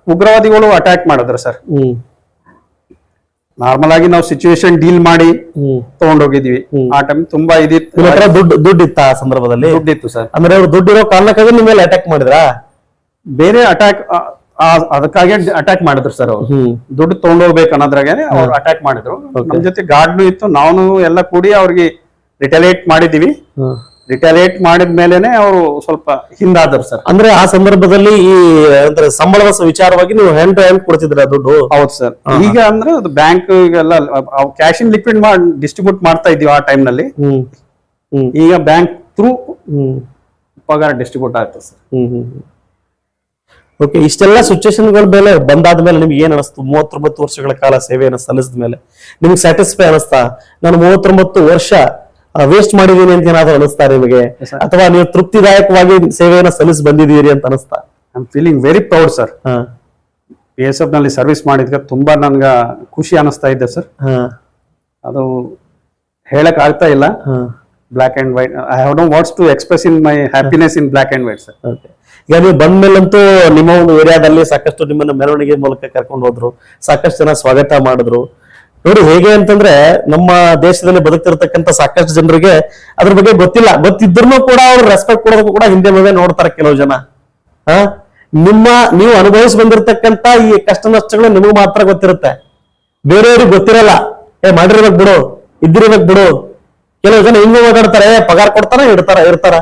ಉಗ್ರವಾದಿಗಳು ಅಟ್ಯಾಕ್ ಮಾಡಿದ್ರು ಸರ್ ಹ್ಮ್. ನಾರ್ಮಲ್ ಆಗಿ ನಾವು ಸಿಚುವೇಶನ್ ಡೀಲ್ ಮಾಡಿ ತಗೊಂಡೋಗಿದ್ವಿ ಆ ಟೈಮ್ ತುಂಬಾ ಇದಿತ್ತು. ನಿಮ್ಮ ಹತ್ರ ದುಡ್ಡು ದುಡ್ಡು ಇತ್ತ ಆ ಸಂದರ್ಭದಲ್ಲಿ? ದುಡ್ಡಿತ್ತು ಸರ್ ಅಂದ್ರೆ ಅವ್ರು ದುಡ್ಡು ಇರೋ ಕಾರಣಕ್ಕಾಗಿ ನಿಮ್ಮ ಮೇಲೆ ಅಟ್ಯಾಕ್ ಮಾಡಿದ್ರಾ? ಬೇರೆ ಅಟ್ಯಾಕ್ ಅದಕ್ಕಾಗಿ ಅಟ್ಯಾಕ್ ಮಾಡಿದ್ರು ಸರ್ ಅವ್ರು. ದುಡ್ಡು ತಗೊಂಡೋಗ್ಬೇಕು ಅನ್ನೋದ್ರಾಗೆ ಅವ್ರು ಅಟ್ಯಾಕ್ ಮಾಡಿದ್ರು. ನಮ್ ಜೊತೆ ಗಾರ್ಡ್ನು ಇತ್ತು. ನಾವು ಎಲ್ಲ ಕೂಡಿ ಅವ್ರಿಗೆ ರಿಟೇಲೇಟ್ ಮಾಡಿದೀವಿ. ರಿಟೇಲೇಟ್ ರಿಟಲಿಯೇಟ್ ಮಾಡಿದ ಮೇಲೆನೆ ಅವರು ಸ್ವಲ್ಪ ಹಿಂದಾದ್ರು ಸರ್ ಅಂದ್ರೆ ಆ ಸಂದರ್ಭದಲ್ಲಿ ಈ ಅಂದ್ರೆ ಸಂಬಳದ ವಿಚಾರವಾಗಿ ನೀವು ಹ್ಯಾಂಡ್ ಟು ಹ್ಯಾಂಡ್ ಕೊಡ್ತಿದ್ರ ದುಡ್ಡು? ಹೌದು ಸರ್ ಈಗ ಅಂದ್ರೆ ಅದು ಬ್ಯಾಂಕ್ ಎಲ್ಲ ಕ್ಯಾಶ್ ಇನ್ ಲಿಕ್ವಿಡ್ ಮಾಡಿ ಡಿಸ್ಟ್ರಿಬ್ಯೂಟ್ ಮಾಡ್ತಾ ಇದೀವಿ ಆ ಟೈಮ್ನಲ್ಲಿ. ಈಗ ಬ್ಯಾಂಕ್ ಥ್ರೂ ಹ್ಮ್. ಪಗಾರ ಡಿಸ್ಟ್ರಿಬ್ಯೂಟ್ ಆಗ್ತದೆ ಸರ್ ಹ್ಮ್ ಹ್ಮ್. ಓಕೆ ಇಷ್ಟೆಲ್ಲ ಸಿಚುವೇಶನ್ಗಳ ಮೇಲೆ ಬಂದಾದ ಮೇಲೆ ನಿಮ್ಗೆ ಏನ್ ಅನಿಸ್ತು? ಮೂವತ್ತೊಂಬತ್ತು ವರ್ಷಗಳ ಕಾಲ ಸೇವೆಯನ್ನು ಸಲ್ಲಿಸಿದ ಮೇಲೆ ನಿಮ್ಗೆ ಸ್ಯಾಟಿಸ್ಫೈ ಅನಿಸ್ತಾ? ನಾನು ಮೂವತ್ತೊಂಬತ್ತು ವರ್ಷ ವೇಸ್ಟ್ ಮಾಡಿದೀನಿ ಅಂತ ಏನಾದ್ರು ಅನಿಸ್ತಾ ನಿಮಗೆ? ಅಥವಾ ನೀವು ತೃಪ್ತಿದಾಯಕವಾಗಿ ಸೇವೆಯನ್ನು ಸಲ್ಲಿಸಿ ಬಂದಿದ್ದೀರಿ ಅಂತ ಅನಿಸ್ತಾ? I feeling very proud sir P S ಎಫ್ನಲ್ಲಿ service ಮಾಡಿದ್ಕೆ ತುಂಬಾ ನನ್ಗ ಖುಷಿ ಅನಿಸ್ತಾ ಇದ್ದೆ ಸರ್ ಅದು ಹೇಳಕ್ ಆಗ್ತಾ ಇಲ್ಲ. Black and white I have no words to express in my happiness in black and white sir Okay. ಈಗ ನೀವು ಬಂದ ಮೇಲಂತೂ ನಿಮ್ಮ ಒಂದು ಏರಿಯಾದಲ್ಲಿ ಸಾಕಷ್ಟು ನಿಮ್ಮನ್ನ ಮೆರವಣಿಗೆ ಮೂಲಕ ಕರ್ಕೊಂಡು ಹೋದ್ರು ಸಾಕಷ್ಟು ಜನ ಸ್ವಾಗತ ಮಾಡಿದ್ರು. ನೋಡಿ ಹೇಗೆ ಅಂತಂದ್ರೆ ನಮ್ಮ ದೇಶದಲ್ಲಿ ಬದುಕ್ತಿರ್ತಕ್ಕಂಥ ಸಾಕಷ್ಟು ಜನರಿಗೆ ಅದ್ರ ಬಗ್ಗೆ ಗೊತ್ತಿಲ್ಲ. ಗೊತ್ತಿದ್ರು ಕೂಡ ಅವ್ರು ರೆಸ್ಪೆಕ್ಟ್ ಕೊಡೋದಕ್ಕೂ ಕೂಡ ಹಿಂದೆ ಮುಂದೆ ನೋಡ್ತಾರೆ ಕೆಲವು ಜನ. ಹ ನಿಮ್ಮ ನೀವು ಅನುಭವಿಸಿ ಬಂದಿರತಕ್ಕಂತ ಈ ಕಷ್ಟ ನಷ್ಟಗಳು ನಿಮಗೆ ಮಾತ್ರ ಗೊತ್ತಿರುತ್ತೆ. ಬೇರೆಯವ್ರಿಗೆ ಗೊತ್ತಿರಲ್ಲ. ಏ ಮಾಡಿರ್ಬೇಕು ಬಿಡು. ಇದ್ದಿರ್ಬೇಕು ಬಿಡು. ಕೆಲವು ಜನ ಹಿಂಗೆ ಮಾತಾಡ್ತಾರೆ. "ಏ, ಪಗಾರ ಕೊಡ್ತಾರ ಇಡ್ತಾರ ಇರ್ತಾರ?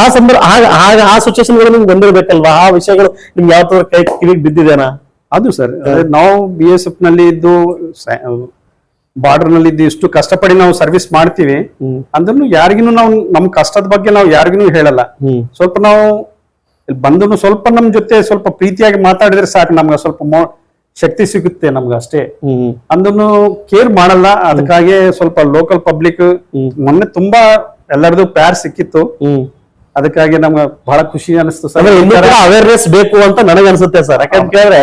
ಆ ಸಂದರ್ಭ ಆಗ ಆಗ ಆ ಸಿಚುವೇಶನ್ಗಳು ನಿಮ್ಗೆ ಬಂದಿರಬೇಕಲ್ವಾ? ಆ ವಿಷಯಗಳು ನಿಮ್ಗೆ ಯಾವ ಕೈ ಕಿವಿಗೆ ಬಿದ್ದಿದೇನಾ? ಅದು ಸರ್ ನಾವು ಬಿ ಎಸ್ ಎಫ್ನಲ್ಲಿ ಇದ್ದು ಬಾರ್ಡರ್ನಲ್ಲಿ ಇದ್ದು ಇಷ್ಟು ಕಷ್ಟಪಡಿ ನಾವು ಸರ್ವಿಸ್ ಮಾಡ್ತೀವಿ ಅಂದ್ರೂ ಅದನ್ನು ಯಾರಿಗೂ ನಾವು ನಮ್ ಕಷ್ಟದ ಬಗ್ಗೆ ನಾವು ಯಾರಿಗೂ ಹೇಳಲ್ಲ. ಸ್ವಲ್ಪ ನಾವು ಬಂದ್ರು ಬಂದು ಸ್ವಲ್ಪ ನಮ್ ಜೊತೆ ಸ್ವಲ್ಪ ಪ್ರೀತಿಯಾಗಿ ಮಾತಾಡಿದ್ರೆ ಸಾಕು ನಮ್ಗೆ ಸ್ವಲ್ಪ ಶಕ್ತಿ ಸಿಗುತ್ತೆ ನಮ್ಗೆ ಅಷ್ಟೇ. ಅಂದ್ರೂ ಕೇರ್ ಮಾಡಲ್ಲ ಅದಕ್ಕಾಗಿ ಸ್ವಲ್ಪ ಲೋಕಲ್ ಪಬ್ಲಿಕ್. ಮೊನ್ನೆ ತುಂಬಾ ಎಲ್ಲರದು ಪ್ಯಾರ್ ಸಿಕ್ಕಿತ್ತು. ಅದಕ್ಕಾಗಿ ನಮ್ಗೆ ಬಹಳ ಖುಷಿ ಅನಿಸ್ತು ಸರ್. ಅವೇರ್ನೆಸ್ ಬೇಕು ಅಂತ ನನಗೆ ಅನ್ಸುತ್ತೆ ಸರ್. ಯಾಕಂತ ಕೇಳಿದ್ರೆ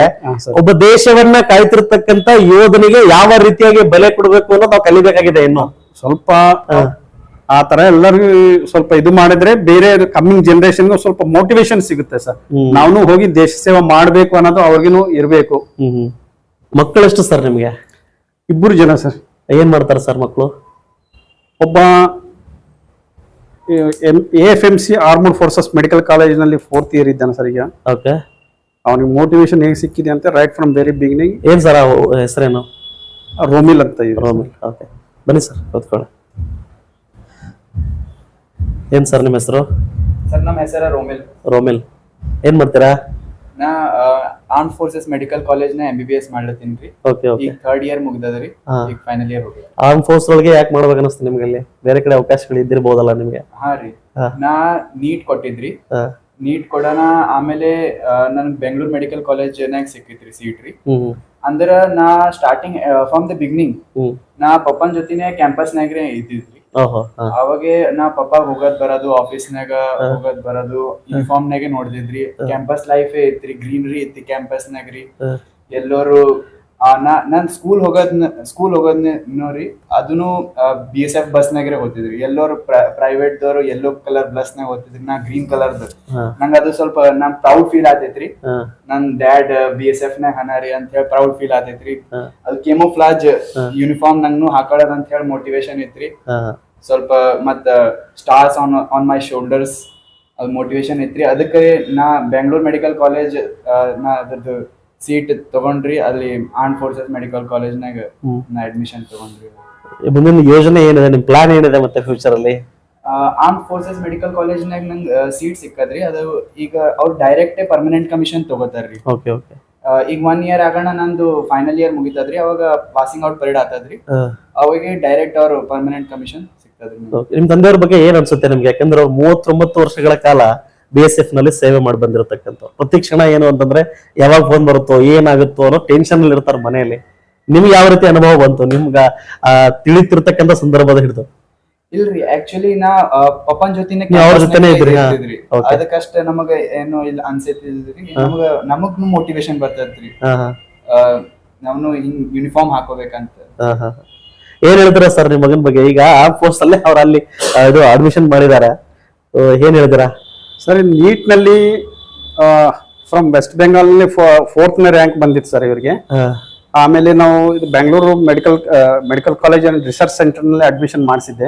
ಒಬ್ಬ ದೇಶವನ್ನ ಕಾಯ್ತಿರ್ತಕ್ಕಂತ ಯೋಧನಿಗೆ ಯಾವ ರೀತಿಯಾಗಿ ಬೆಲೆ ಕೊಡಬೇಕು ಅನ್ನೋದು ನಾವು ಕಲಿಬೇಕಾಗಿದೆ ಇನ್ನು. ಸ್ವಲ್ಪ ಆ ತರ ಎಲ್ಲರಿಗೂ ಸ್ವಲ್ಪ ಇದು ಮಾಡಿದ್ರೆ ಬೇರೆ ಕಮ್ಮಿಂಗ್ ಜನರೇಷನ್ಗೂ ಸ್ವಲ್ಪ ಮೋಟಿವೇಶನ್ ಸಿಗುತ್ತೆ ಸರ್. ನಾವು ಹೋಗಿ ದೇಶ ಸೇವೆ ಮಾಡ್ಬೇಕು ಅನ್ನೋದು ಅವ್ರಿಗೂ ಇರಬೇಕು. ಮಕ್ಕಳೆಷ್ಟು ಸರ್ ನಿಮ್ಗೆ? ಇಬ್ಬರು ಜನ ಸರ್. ಏನ್ ಮಾಡ್ತಾರೆ ಸರ್ ಮಕ್ಕಳು ಒಬ್ಬ A F M C armed forces medical ಕಾಲೇಜಿನಲ್ಲಿ ಫೋರ್ತ್ ಇಯರ್ ಇದ್ದಾನೆ ಸರ್ ಈಗ. ಓಕೆ ಅವನಿಗೆ ಮೋಟಿವೇಶನ್ ಹೇಗೆ ಸಿಕ್ಕಿದೆ ಅಂತ ರೈಟ್ ಫ್ರಮ್ ವೆರಿ ಬಿಗಿನಿಂಗ್ ಏನ್ ಸರ್ ಹೆಸರೇನು? ರೋಮಿಲ್ ಅಂತ ಇದೆ ರೋಮಿಲ್ ಓಕೆ ಬನ್ನಿ ಸರ್ ಓದ್ಕೊಳ್ಳಿ ಏನ್ ಸರ್ ನಿಮ್ಮ ಹೆಸರು? ಸರ್ ನಮ್ಮ ಹೆಸರು ರೋಮಿಲ್. ರೋಮಿಲ್. ಏನು ಮಾಡ್ತೀರಾ? ನಾ ಆರ್ಮ್ ಫೋರ್ಸಸ್ ಮೆಡಿಕಲ್ ಕಾಲೇಜ್ನ ಎಂಬಿಬಿಎಸ್ ಬಿ ಬಿ ಎಸ್ ಮಾಡ್ಲತ್ತೀನಿ ರೀ. ಓಕೆ ಓಕೆ ಈಗ ಥರ್ಡ್ ಇಯರ್ ಮುಗ್ದದ್ರಿ ಹಾ. ಈಗ ಫೈನಲ್ ಇಯರ್ ಹೋಗಿ ಆರ್ಮ್ ಫೋರ್ಸ್ ಒಳಗೆ ಯಾಕೆ ಮಾಡ್ಬೇಕು ಅನಿಸ್ತು ನಿಮ್ಗೆ ಅಲ್ಲಿ? ಬೇರೆ ಕಡೆ ಅವಕಾಶಗಳು ಇದ್ದಿರಬಹುದಲ್ಲ ನಿಮ್ಗೆ? ಹಾ ರೀ. ಹಾ. ನಾ ನೀಟ್ ಕೊಟ್ಟಿದ್ರಿ. ಹಾ. ನೀಟ್ ಕೊಡೋಣ ಆಮೇಲೆ ನನ್ ಬೆಂಗಳೂರು ಮೆಡಿಕಲ್ ಕಾಲೇಜ್ ನಾಗ ಸಿಕ್ಕಿತ್ರಿ ಸೀಟ್ ರೀ. ಹ್ಮ್ ಅಂದ್ರ ನಾ ಸ್ಟಾರ್ಟಿಂಗ್ ಫ್ರಮ್ ದ ಬಿಗಿನಿಂಗ್ ಹ್ಮ್. ನಾ ಪಪ್ಪನ್ ಜೊತೆನೆ ಕ್ಯಾಂಪಸ್ನಾಗ್ರೆ ಇದ್ದಿದ್ರಿ. ಓಹೋ ಹಾ ಅವಾಗೆ ನಾ ಪಪ್ಪ ಹೋಗದ್ ಬರೋದು ಆಫೀಸ್ನಾಗ ಹೋಗದ್ ಬರೋದು ಯೂನಿಫಾರ್ಮ್ ನಾಗೆ ನೋಡ್ದಿದ್ರಿ. ಕ್ಯಾಂಪಸ್ ಲೈಫ್ ಐತ್ರಿ ಗ್ರೀನರಿ ಐತಿ ಕ್ಯಾಂಪಸ್ ನಾಗ್ರಿ. ಎಲ್ಲೋರು ನಾ ನಾನ್ ಸ್ಕೂಲ್ ಹೋಗೋದ್ ಸ್ಕೂಲ್ ಹೋಗೋದ್ ನೋಡ್ರಿ ಅದನ್ನು ಬಿ ಎಸ್ ಎಫ್ ಬಸ್ ನಾಗ್ರೆ ಹೋಗ್ತಿದ್ರಿ ಎಲ್ಲೋರು ಪ್ರೈವೇಟ್ ದವರು ಯೆಲ್ಲೋ ಕಲರ್ ಬಸ್ ನಾಗ ಹೋಗ್ತಿದ್ರಿ ನಾ ಗ್ರೀನ್ ಕಲರ್ ನಂಗೆ ಅದು ಸ್ವಲ್ಪ ನಮ್ ಪ್ರೌಡ್ ಫೀಲ್ ಆತೈತ್ರಿ. ನನ್ ಡ್ಯಾಡ್ ಬಿ ಎಸ್ ಎಫ್ ನಾಗ ಹನಾರಿ ಅಂತ ಹೇಳಿ ಪ್ರೌಡ್ ಫೀಲ್ ಆತೈತ್ರಿ. ಅದ್ ಅದು ಕೆಮೋಫ್ಲಾಜ್ ಯೂನಿಫಾರ್ಮ್ ನಂಗೂ ಹಾಕೊಳ್ಳೋದ್ ಅಂತ ಹೇಳಿ ಮೋಟಿವೇಶನ್ ಐತ್ರಿ ಸ್ವಲ್ಪ ಮತ್ತ stars on on my shoulders ಅದು ಮೋಟಿವೇಶನ್ ಐತ್ರಿ ಅದಕ್ಕೆ ನಾ ಬೆಂಗಳೂರು ಮೆಡಿಕಲ್ ಕಾಲೇಜ್ ನಾ ಅದ್ರದ್ದು ಸೀಟ್ ತಗೊಂಡ್ರಿ ಅಲ್ಲಿ ಆರ್ಮ್ ಫೋರ್ಸಸ್ ಮೆಡಿಕಲ್ ಕಾಲೇಜ್ನಾಗ. ನಾ ಅಡ್ಮಿಷನ್ ತಗೊಂಡ್ರಿ. ಮುಂದಿನ ಯೋಜನೆ ಏನಿದೆ ನಿಮ್ಮ ಪ್ಲಾನ್ ಏನಿದೆ ಮತ್ತೆ ಫ್ಯೂಚರ್ ಅಲ್ಲಿ? ಆರ್ಮ್ ಫೋರ್ಸಸ್ ಮೆಡಿಕಲ್ ಕಾಲೇಜ್ ಕಾಲೇಜ್ನಾಗ ನಂಗೆ ಸೀಟ್ ಸಿಕ್ಕದ್ರಿ. ಅದು ಈಗ ಅವ್ರು ಡೈರೆಕ್ಟ್ ಪರ್ಮನೆಂಟ್ ಕಮಿಷನ್ ತಗೋತಾರ್ರಿ. ಓಕೆ ಓಕೆ ಈಗ ಒನ್ ಇಯರ್ ಆಗೋಣ ನಂದು ಫೈನಲ್ ಇಯರ್ ಮುಗಿತದ್ರಿ. ಅವಾಗ ಪಾಸಿಂಗ್ ಔಟ್ ಪೀರಿಯಡ್ ಆತದ್ರಿ. ಅವಾಗ ಡೈರೆಕ್ಟ್ ಅವ್ರು ಪರ್ಮನೆಂಟ್ ಕಮಿಷನ್ ಸಿಗ್ತದ್ರಿ ನಂಗೆ. ನಿಮ್ ತಂದೆಯವ್ರ ಬಗ್ಗೆ ಏನ್ ಅನ್ಸುತ್ತೆ ನಿಮ್ಗೆ? ಯಾಕಂದ್ರೆ ಅವ್ರು ಮೂವತ್ತೊಂಬತ್ತು ವರ್ಷಗಳ ಕಾಲ ಬಿ ಎಸ್ ಎಫ್ನಲ್ಲಿ ಸೇವೆ ಮಾಡಿ ಬಂದಿರತಕ್ಕಂಥ ಪ್ರತಿ ಕ್ಷಣ ಏನು ಅಂತಂದ್ರೆ ಯಾವಾಗ ಫೋನ್ ಬರುತ್ತೋ ಏನಾಗುತ್ತೋ ಅನ್ನೋ ಟೆನ್ಷನ್ ಅಲ್ಲಿ ಇರ್ತಾರೆ ಮನೆಯಲ್ಲಿ. ನಿಮ್ಗೆ ಯಾವ ರೀತಿ ಅನುಭವ ಬಂತು? ನಿಮ್ಗ ತಿಳಿತಿರ್ತಕ್ಕಂಥ ಸಂದರ್ಭದ ಹಿಡಿದು. ಇಲ್ರಿ ಆಕ್ಚುಲಿ ನಾ ಪಪ್ಪನ್ ಜೊತೆನೆ ನೀವ್ ಅವ್ರ campus ಜೊತೆನೇ ಇದ್ರಿ, ಹಾ. ಅದಕ್ಕಷ್ಟ ನಮಗ ಏನು ಇಲ್ಲ ಅನ್ಸೈತಿ ನಮಗ ನಮಗ್ ಮೋಟಿವೇಶನ್ ಬರ್ತೈತ್ರಿ ನಾನು ಹಿಂಗ್ ಯೂನಿಫಾರ್ಮ್ ಹಾಕೋಬೇಕಂತ. ಏನ್ ಹೇಳಿದ್ರ ಸರ್ ನಿಮ್ ಮಗನ್ ಬಗ್ಗೆ? ಈಗ ಆ ಪೋಸ್ಟ್ ಅಲ್ಲೇ ಅವ್ರ ಅಲ್ಲಿ ಇದು ಅಡ್ಮಿಷನ್ ಮಾಡಿದಾರೆ. ಏನ್ ಹೇಳ್ತೀರಾ? ಸರ್ ನೀಟ್ನಲ್ಲಿ ಫ್ರಮ್ ವೆಸ್ಟ್ ಬೆಂಗಾಲ್ನಲ್ಲಿ ಫೋರ್ತ್ನೇ ರ್ಯಾಂಕ್ ಬಂದಿತ್ತು ಸರ್ ಇವರಿಗೆ. ಆಮೇಲೆ ನಾವು ಇದು Bengaluru medical medical college and research ಸೆಂಟರ್ನಲ್ಲಿ ಅಡ್ಮಿಷನ್ ಮಾಡಿಸಿದ್ದೆ.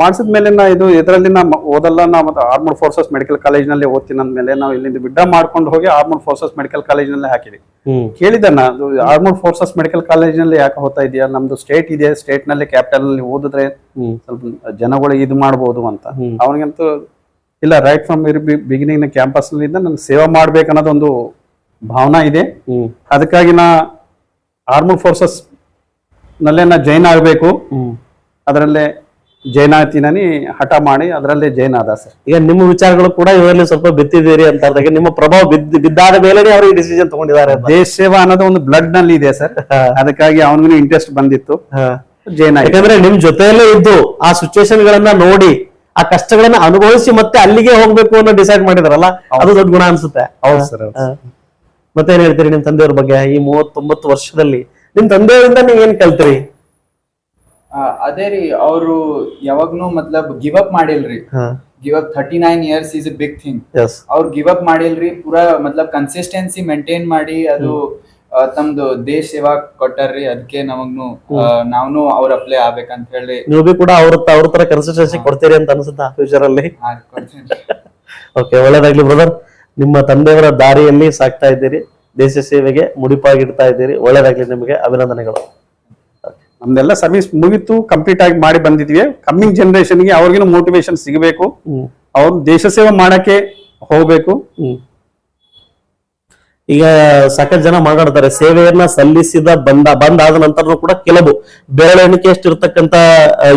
ಮಾಡಿಸಿದ ಮೇಲೆ ನಾ ಇದು ಇದರಲ್ಲಿ ನಾ ಓದಲ್ಲ ನಾ ಮತ್ತೆ ಆರ್ಮಡ್ ಫೋರ್ಸಸ್ ಮೆಡಿಕಲ್ ಕಾಲೇಜ್ನಲ್ಲಿ ಓದ್ತೀನಿ ಅಂದಮೇಲೆ ನಾವು ಇಲ್ಲಿಂದ ಬಿಡ್ಡ ಮಾಡ್ಕೊಂಡು ಹೋಗಿ ಆರ್ಮಡ್ ಫೋರ್ಸಸ್ ಮೆಡಿಕಲ್ ಕಾಲೇಜ್ನಲ್ಲಿ ಹಾಕಿದೆ ಕೇಳಿದ್ದೆ ನಾ ಆರ್ಮಡ್ ಫೋರ್ಸಸ್ ಮೆಡಿಕಲ್ ಕಾಲೇಜ್ನಲ್ಲಿ ಯಾಕೆ ಹೋಗ್ತಾ ಇದೆಯಾ? ನಮ್ದು ಸ್ಟೇಟ್ ಇದೆ ಸ್ಟೇಟ್ನಲ್ಲಿ ಕ್ಯಾಪಿಟಲ್ನಲ್ಲಿ ಓದಿದ್ರೆ ಸ್ವಲ್ಪ ಜನಗಳಿಗೆ ಇದು ಮಾಡ್ಬೋದು ಅಂತ. ಅವನಿಗಂತೂ ಇಲ್ಲ ರೈಟ್ ಫ್ರಮ್ ಬಿಗಿನಿಂಗ್ನ ಕ್ಯಾಂಪಸ್ನಲ್ಲಿ ನಾನು ಸೇವಾ ಮಾಡ್ಬೇಕು ಅನ್ನೋದೊಂದು ಭಾವನಾ ಇದೆ. ಅದಕ್ಕಾಗಿ ನಾ ಆರ್ಮಡ್ ಫೋರ್ಸಸ್ ನಲ್ಲೇ ನಾ ಜೈನ್ ಆಗಬೇಕು. ಅದರಲ್ಲೇ ಜೈನ್ ಆಗ್ತೀನನಿ ಹಠ ಮಾಡಿ ಅದರಲ್ಲೇ ಜೈನ್ ಆದ ಸರ್. ಈಗ ನಿಮ್ಮ ವಿಚಾರಗಳು ಕೂಡ ಇವರಲ್ಲಿ ಸ್ವಲ್ಪ ಬಿತ್ತಿದ್ದೀರಿ ಅಂತ ಅರ್ಥ ನಿಮ್ಮ ಪ್ರಭಾವ ಬಿದ್ದ ಬಿದ್ದಾದ ಮೇಲೆ ಅವರು ಈ ಡಿಸಿಷನ್ ತಗೊಂಡಿದ್ದಾರೆ. ದೇಶ ಸೇವಾ ಅನ್ನೋದು ಒಂದು ಬ್ಲಡ್ನಲ್ಲಿ ಇದೆ ಸರ್. ಅದಕ್ಕಾಗಿ ಅವನಿಗೂ ಇಂಟ್ರೆಸ್ಟ್ ಬಂದಿತ್ತು. ಜೈನ್ ಯಾಕಂದ್ರೆ ನಿಮ್ ಜೊತೆಯಲ್ಲೇ ಇದ್ದು ಆ ಸಿಚುವೇಶನ್ ಗಳನ್ನ ನೋಡಿ ಆ ಕಷ್ಟಗಳನ್ನ ಅನುಭವಿಸಿ ಮತ್ತೆ ಅಲ್ಲಿಗೆ ಹೋಗ್ಬೇಕು ಅನ್ನೋ ಡಿಸೈಡ್ ಮಾಡಿದಾರಲ್ಲ ಅದು ದೊಡ್ಡ ಗುಣ ಅನ್ಸುತ್ತೆ. ಹೌದು ಸರ್ ಹಾ. ಮತ್ತೆ ಏನ್ ಹೇಳ್ತೀರಿ ನಿಮ್ ತಂದೆಯವ್ರ ಬಗ್ಗೆ ಈ ಮೂವತ್ತೊಂಬತ್ತು ವರ್ಷದಲ್ಲಿ? ನಿಮ್ ತಂದೆಯವರಿಂದ ನೀವ್ ಏನ್ ಕಲ್ತ್ರಿ ಆ, ಅದೇ ರೀ ಅವರು ಯಾವಾಗ್ನು ಮತ್ಲಬ್ ಗಿವ್ ಅಪ್ ಮಾಡಿಲ್ರಿ. Give up thirty nine years is a big thing S ಅವ್ರು ಗಿವ್ ಅಪ್ ಮಾಡಿಲ್ರಿ ಪೂರಾ ಮತ್ಲಬ್ ಕನ್ಸಿಸ್ಟೆನ್ಸಿ ಮೇಂಟೈನ್ ಮಾಡಿ ಅದು ತಮ್ದು ದೇಶ ಸೇವಾ ಕೊಟ್ಟಾರ್ರಿ ಅದಕ್ಕೆ ನಮಗ್ನು ನಾವ್ನು ಅವ್ರ ಅಪ್ಲೈ ಆಗ್ಬೇಕಂತ ಹೇಳಿ ನೀವು ಬಿ ಕೂಡ ಅವ್ರ ಅವ್ರ ತರ ಕನ್ಸಿಸ್ಟೆನ್ಸಿ ಕೊಡ್ತೀರಿ ಅಂತ ಅನ್ಸುತ್ತಾ ಫ್ಯೂಚರ್ ಅಲ್ಲಿ? ಓಕೆ ಒಳ್ಳೇದಾಗ್ಲಿ ಬ್ರದರ್ ನಿಮ್ಮ ತಂದೆಯವರ ದಾರಿಯಲ್ಲಿ ಸಾಕ್ತಾ ಇದ್ದೀರಿ. ದೇಶ ಸೇವೆಗೆ ಮುಡಿಪಾಗಿಡ್ತಾ ಇದ್ದೀರಿ. ಒಳ್ಳೇದಾಗ್ಲಿ ನಿಮಗೆ. ಅಭಿನಂದನೆಗಳು. ನಮ್ದೆಲ್ಲ ಸರ್ವಿಸ್ ಮುಗಿತು ಕಂಪ್ಲೀಟ್ ಆಗಿ ಮಾಡಿ ಬಂದಿದ್ವಿ. ಕಮ್ಮಿಂಗ್ ಜನರೇಷನ್ಗೆ ಅವ್ರಿಗಿನ ಮೋಟಿವೇಶನ್ ಸಿಗಬೇಕು. ಅವ್ರು ದೇಶ ಸೇವೆ ಮಾಡಕ್ಕೆ ಹೋಗ್ಬೇಕು. ಹ್ಮ್. ಈಗ ಸಾಕಷ್ಟು ಜನ ಮಾತಾಡ್ತಾರೆ ಸೇವೆಯನ್ನ ಸಲ್ಲಿಸಿದ ಬಂದ ಬಂದಾದ ನಂತರ ಕೂಡ ಕೆಲವು ಬೆರಳೆಣಿಕೆ ಎಷ್ಟಿರ್ತಕ್ಕಂತ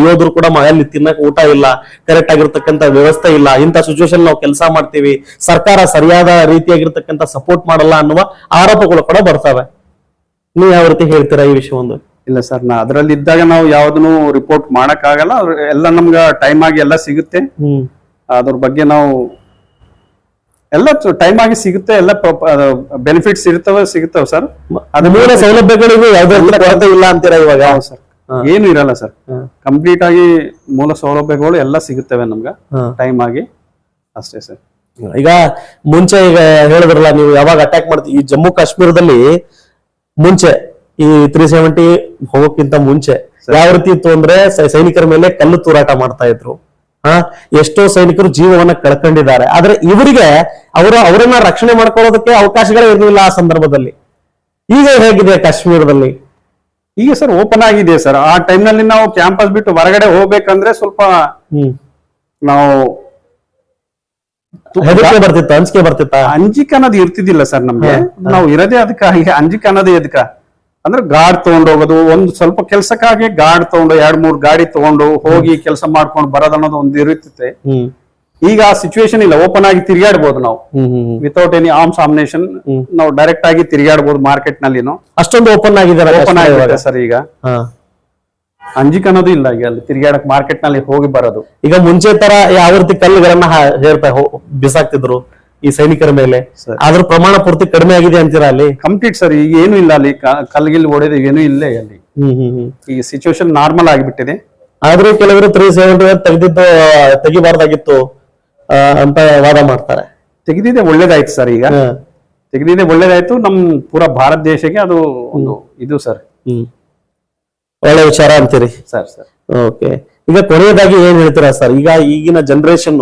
ಯೋಧರು ಕೂಡ ಮನೆಯಲ್ಲಿ ತಿನ್ನಕ್ ಊಟ ಇಲ್ಲ ಕರೆಕ್ಟ್ ಆಗಿರ್ತಕ್ಕಂತ ವ್ಯವಸ್ಥೆ ಇಲ್ಲ ಇಂಥ ಸಿಚುವೇಶನ್ ನಾವು ಕೆಲಸ ಮಾಡ್ತೀವಿ ಸರ್ಕಾರ ಸರಿಯಾದ ರೀತಿಯಾಗಿರ್ತಕ್ಕಂತ ಸಪೋರ್ಟ್ ಮಾಡಲ್ಲ ಅನ್ನುವ ಆರೋಪಗಳು ಕೂಡ ಬರ್ತವೆ. ನೀವು ಯಾವ ರೀತಿ ಹೇಳ್ತೀರಾ ಈ ವಿಷಯ ಒಂದು ಇಲ್ಲ ಸರ್ ನಾ ಅದರಲ್ಲಿ ಇದ್ದಾಗ ನಾವು ಯಾವ್ದನ್ನು ರಿಪೋರ್ಟ್ ಮಾಡಕ್ ಆಗಲ್ಲ ಎಲ್ಲ ನಮ್ಗ ಟೈಮ್ ಆಗಿ ಎಲ್ಲ ಸಿಗುತ್ತೆ. ಅದ್ರ ಬಗ್ಗೆ ನಾವು ಎಲ್ಲ ಟೈಮ್ ಆಗಿ ಸಿಗುತ್ತೆ ಎಲ್ಲ ಬೆನಿಫಿಟ್ಸ್ ಇರ್ತವೆ ಸಿಗುತ್ತವೆ ಸರ್ ಅದು ಮೂಲ ಸೌಲಭ್ಯಗಳಿಗೂ ಯಾವುದೇ ಕೊರತೆ ಇಲ್ಲ ಅಂತೀರಾ ಇವಾಗ? ಸರ್ ಏನು ಇರಲ್ಲ ಸರ್ ಕಂಪ್ಲೀಟ್ ಆಗಿ ಮೂಲ ಸೌಲಭ್ಯಗಳು ಎಲ್ಲ ಸಿಗುತ್ತವೆ ನಮ್ಗ. ಟೈಮ್ ಆಗಿ ಅಷ್ಟೇ ಸರ್ ಈಗ ಮುಂಚೆ ಈಗ ಹೇಳಿದ್ರಲ್ಲ ನೀವು ಯಾವಾಗ ಅಟ್ಯಾಕ್ ಮಾಡ್ತೀವಿ ಈ ಜಮ್ಮು ಕಾಶ್ಮೀರದಲ್ಲಿ ಮುಂಚೆ ಈ ತ್ರೀ ಸೆವೆಂಟಿ ಹೋಗೋಕ್ಕಿಂತ ಮುಂಚೆ ಯಾವ ರೀತಿ ಇತ್ತು ಅಂದ್ರೆ ಸೈನಿಕರ ಮೇಲೆ ಕಲ್ಲು ತೂರಾಟ ಮಾಡ್ತಾ ಇದ್ರು. ಆ ಎಷ್ಟೋ ಸೈನಿಕರು ಜೀವವನ್ನ ಕಳ್ಕೊಂಡಿದ್ದಾರೆ. ಆದ್ರೆ ಇವರಿಗೆ ಅವರು ಅವರನ್ನ ರಕ್ಷಣೆ ಮಾಡ್ಕೊಳ್ಳೋದಕ್ಕೆ ಅವಕಾಶಗಳೇ ಇರಲಿಲ್ಲ ಆ ಸಂದರ್ಭದಲ್ಲಿ. ಈಗ ಹೇಗಿದೆ ಕಾಶ್ಮೀರದಲ್ಲಿ? ಈಗ ಸರ್ ಓಪನ್ ಆಗಿದೆ ಸರ್. ಆ ಟೈಮ್ನಲ್ಲಿ ನಾವು ಕ್ಯಾಂಪಸ್ ಬಿಟ್ಟು ಹೊರಗಡೆ ಹೋಗ್ಬೇಕಂದ್ರೆ ಸ್ವಲ್ಪ ನಾವು ಬರ್ತಿತ್ತ? ಅಂಜಿಕೆ ಬರ್ತಿತ್ತ? ಅಂಜಿಕೆ ಅನ್ನೋದು ಇರ್ತಿದ್ದಿಲ್ಲ ಸರ್ ನಮ್ಗೆ. ನಾವು ಇರೋದೇ ಅದಕ್ಕ ಅಂಜಿಕೆ ಅನ್ನೋದೇ ಅದಕ್ಕ. ಅಂದ್ರೆ ಗಾಡ್ ತಗೊಂಡು ಹೋಗೋದು ಒಂದು ಸ್ವಲ್ಪ ಕೆಲಸಕ್ಕಾಗಿ ಗಾಡ್ ತಗೊಂಡು ಎರಡ್ ಮೂರ್ ಗಾಡಿ ತಗೊಂಡು ಹೋಗಿ ಕೆಲಸ ಮಾಡ್ಕೊಂಡು ಬರೋದು ಅನ್ನೋದು ಒಂದು ಇರುತ್ತೆ ಈಗ ಆ ಸಿಚುವೇಶನ್ ಇಲ್ಲ ಓಪನ್ ಆಗಿ ತಿರುಗಾಡ್ಬೋದು ನಾವು. ವಿತೌಟ್ ಎನಿ ಆರ್ಮ್ಸ್ ಆಮಿನೇಷನ್ ನಾವು ಡೈರೆಕ್ಟ್ ಆಗಿ ತಿರುಗಾಡ್ಬೋದು ಮಾರ್ಕೆಟ್ನಲ್ಲಿ ಅಷ್ಟೊಂದು ಓಪನ್ ಆಗಿದ್ದಾರೆ ಓಪನ್ ಆಗಿದೆ ಸರ್ ಈಗ. ಅಂಜಿಕ್ ಅನ್ನೋದು ಇಲ್ಲ ಈಗ ಅಲ್ಲಿ ತಿರುಗಾಡಕ್ ಮಾರ್ಕೆಟ್ನಲ್ಲಿ ಹೋಗಿ ಬರೋದು. ಈಗ ಮುಂಚೆ ತರ ಯಾವ ರೀತಿ ಕಲ್ಲುಗಳನ್ನ ಹೇಳ್ತಾ ಬಿಸಾಕ್ತಿದ್ರು. ಈ ಸೈನಿಕರ ಮೇಲೆ? ಆದ್ರೂ ಅದ್ರ ಪ್ರಮಾಣ ಪೂರ್ತಿ ಕಡಿಮೆ ಆಗಿದೆ ಅಂತೀರಾ ಅಲ್ಲಿ? ಕಂಪ್ಲೀಟ್ ಸರ್ ಈಗ ಏನು ಇಲ್ಲ ಅಲ್ಲಿ. ಕಲ್ಗಿಲ್ ಹೊಡೆದು ಏನು ಇಲ್ಲ ಅಲ್ಲಿ. ಹ್ಮ್ ಹ್ಮ್ ಹ್ಮ್. ಈ ಸಿಚುವೇಶನ್ ನಾರ್ಮಲ್ ಆಗಿಬಿಟ್ಟಿದೆ. ಆದ್ರೂ ಕೆಲವರು ತ್ರೀ ಸೆವೆಂಟಿ ತೆಗೆದಿದ್ದು ತೆಗಿಬಾರ್ದಾಗಿತ್ತು ಅಂತ ವಾದ ಮಾಡ್ತಾರೆ. ತೆಗೆದಿದೆ ಒಳ್ಳೇದಾಯ್ತು ಸರ್ ಈಗ. ತೆಗೆದಿದೆ ಒಳ್ಳೇದಾಯ್ತು. ನಮ್ ಪೂರಾ ಭಾರತ ದೇಶಕ್ಕೆ ಅದು ಒಂದು ಇದು ಸರ್. ಹ್ಮ್. ಒಳ್ಳೆ ವಿಚಾರ ಅಂತೀರಿ? Sir sir. ಓಕೆ. ಈಗ ಕೊನೆಯದಾಗಿ ಏನ್ ಹೇಳ್ತೀರಾ ಸರ್? ಈಗ ಈಗಿನ ಜನರೇಷನ್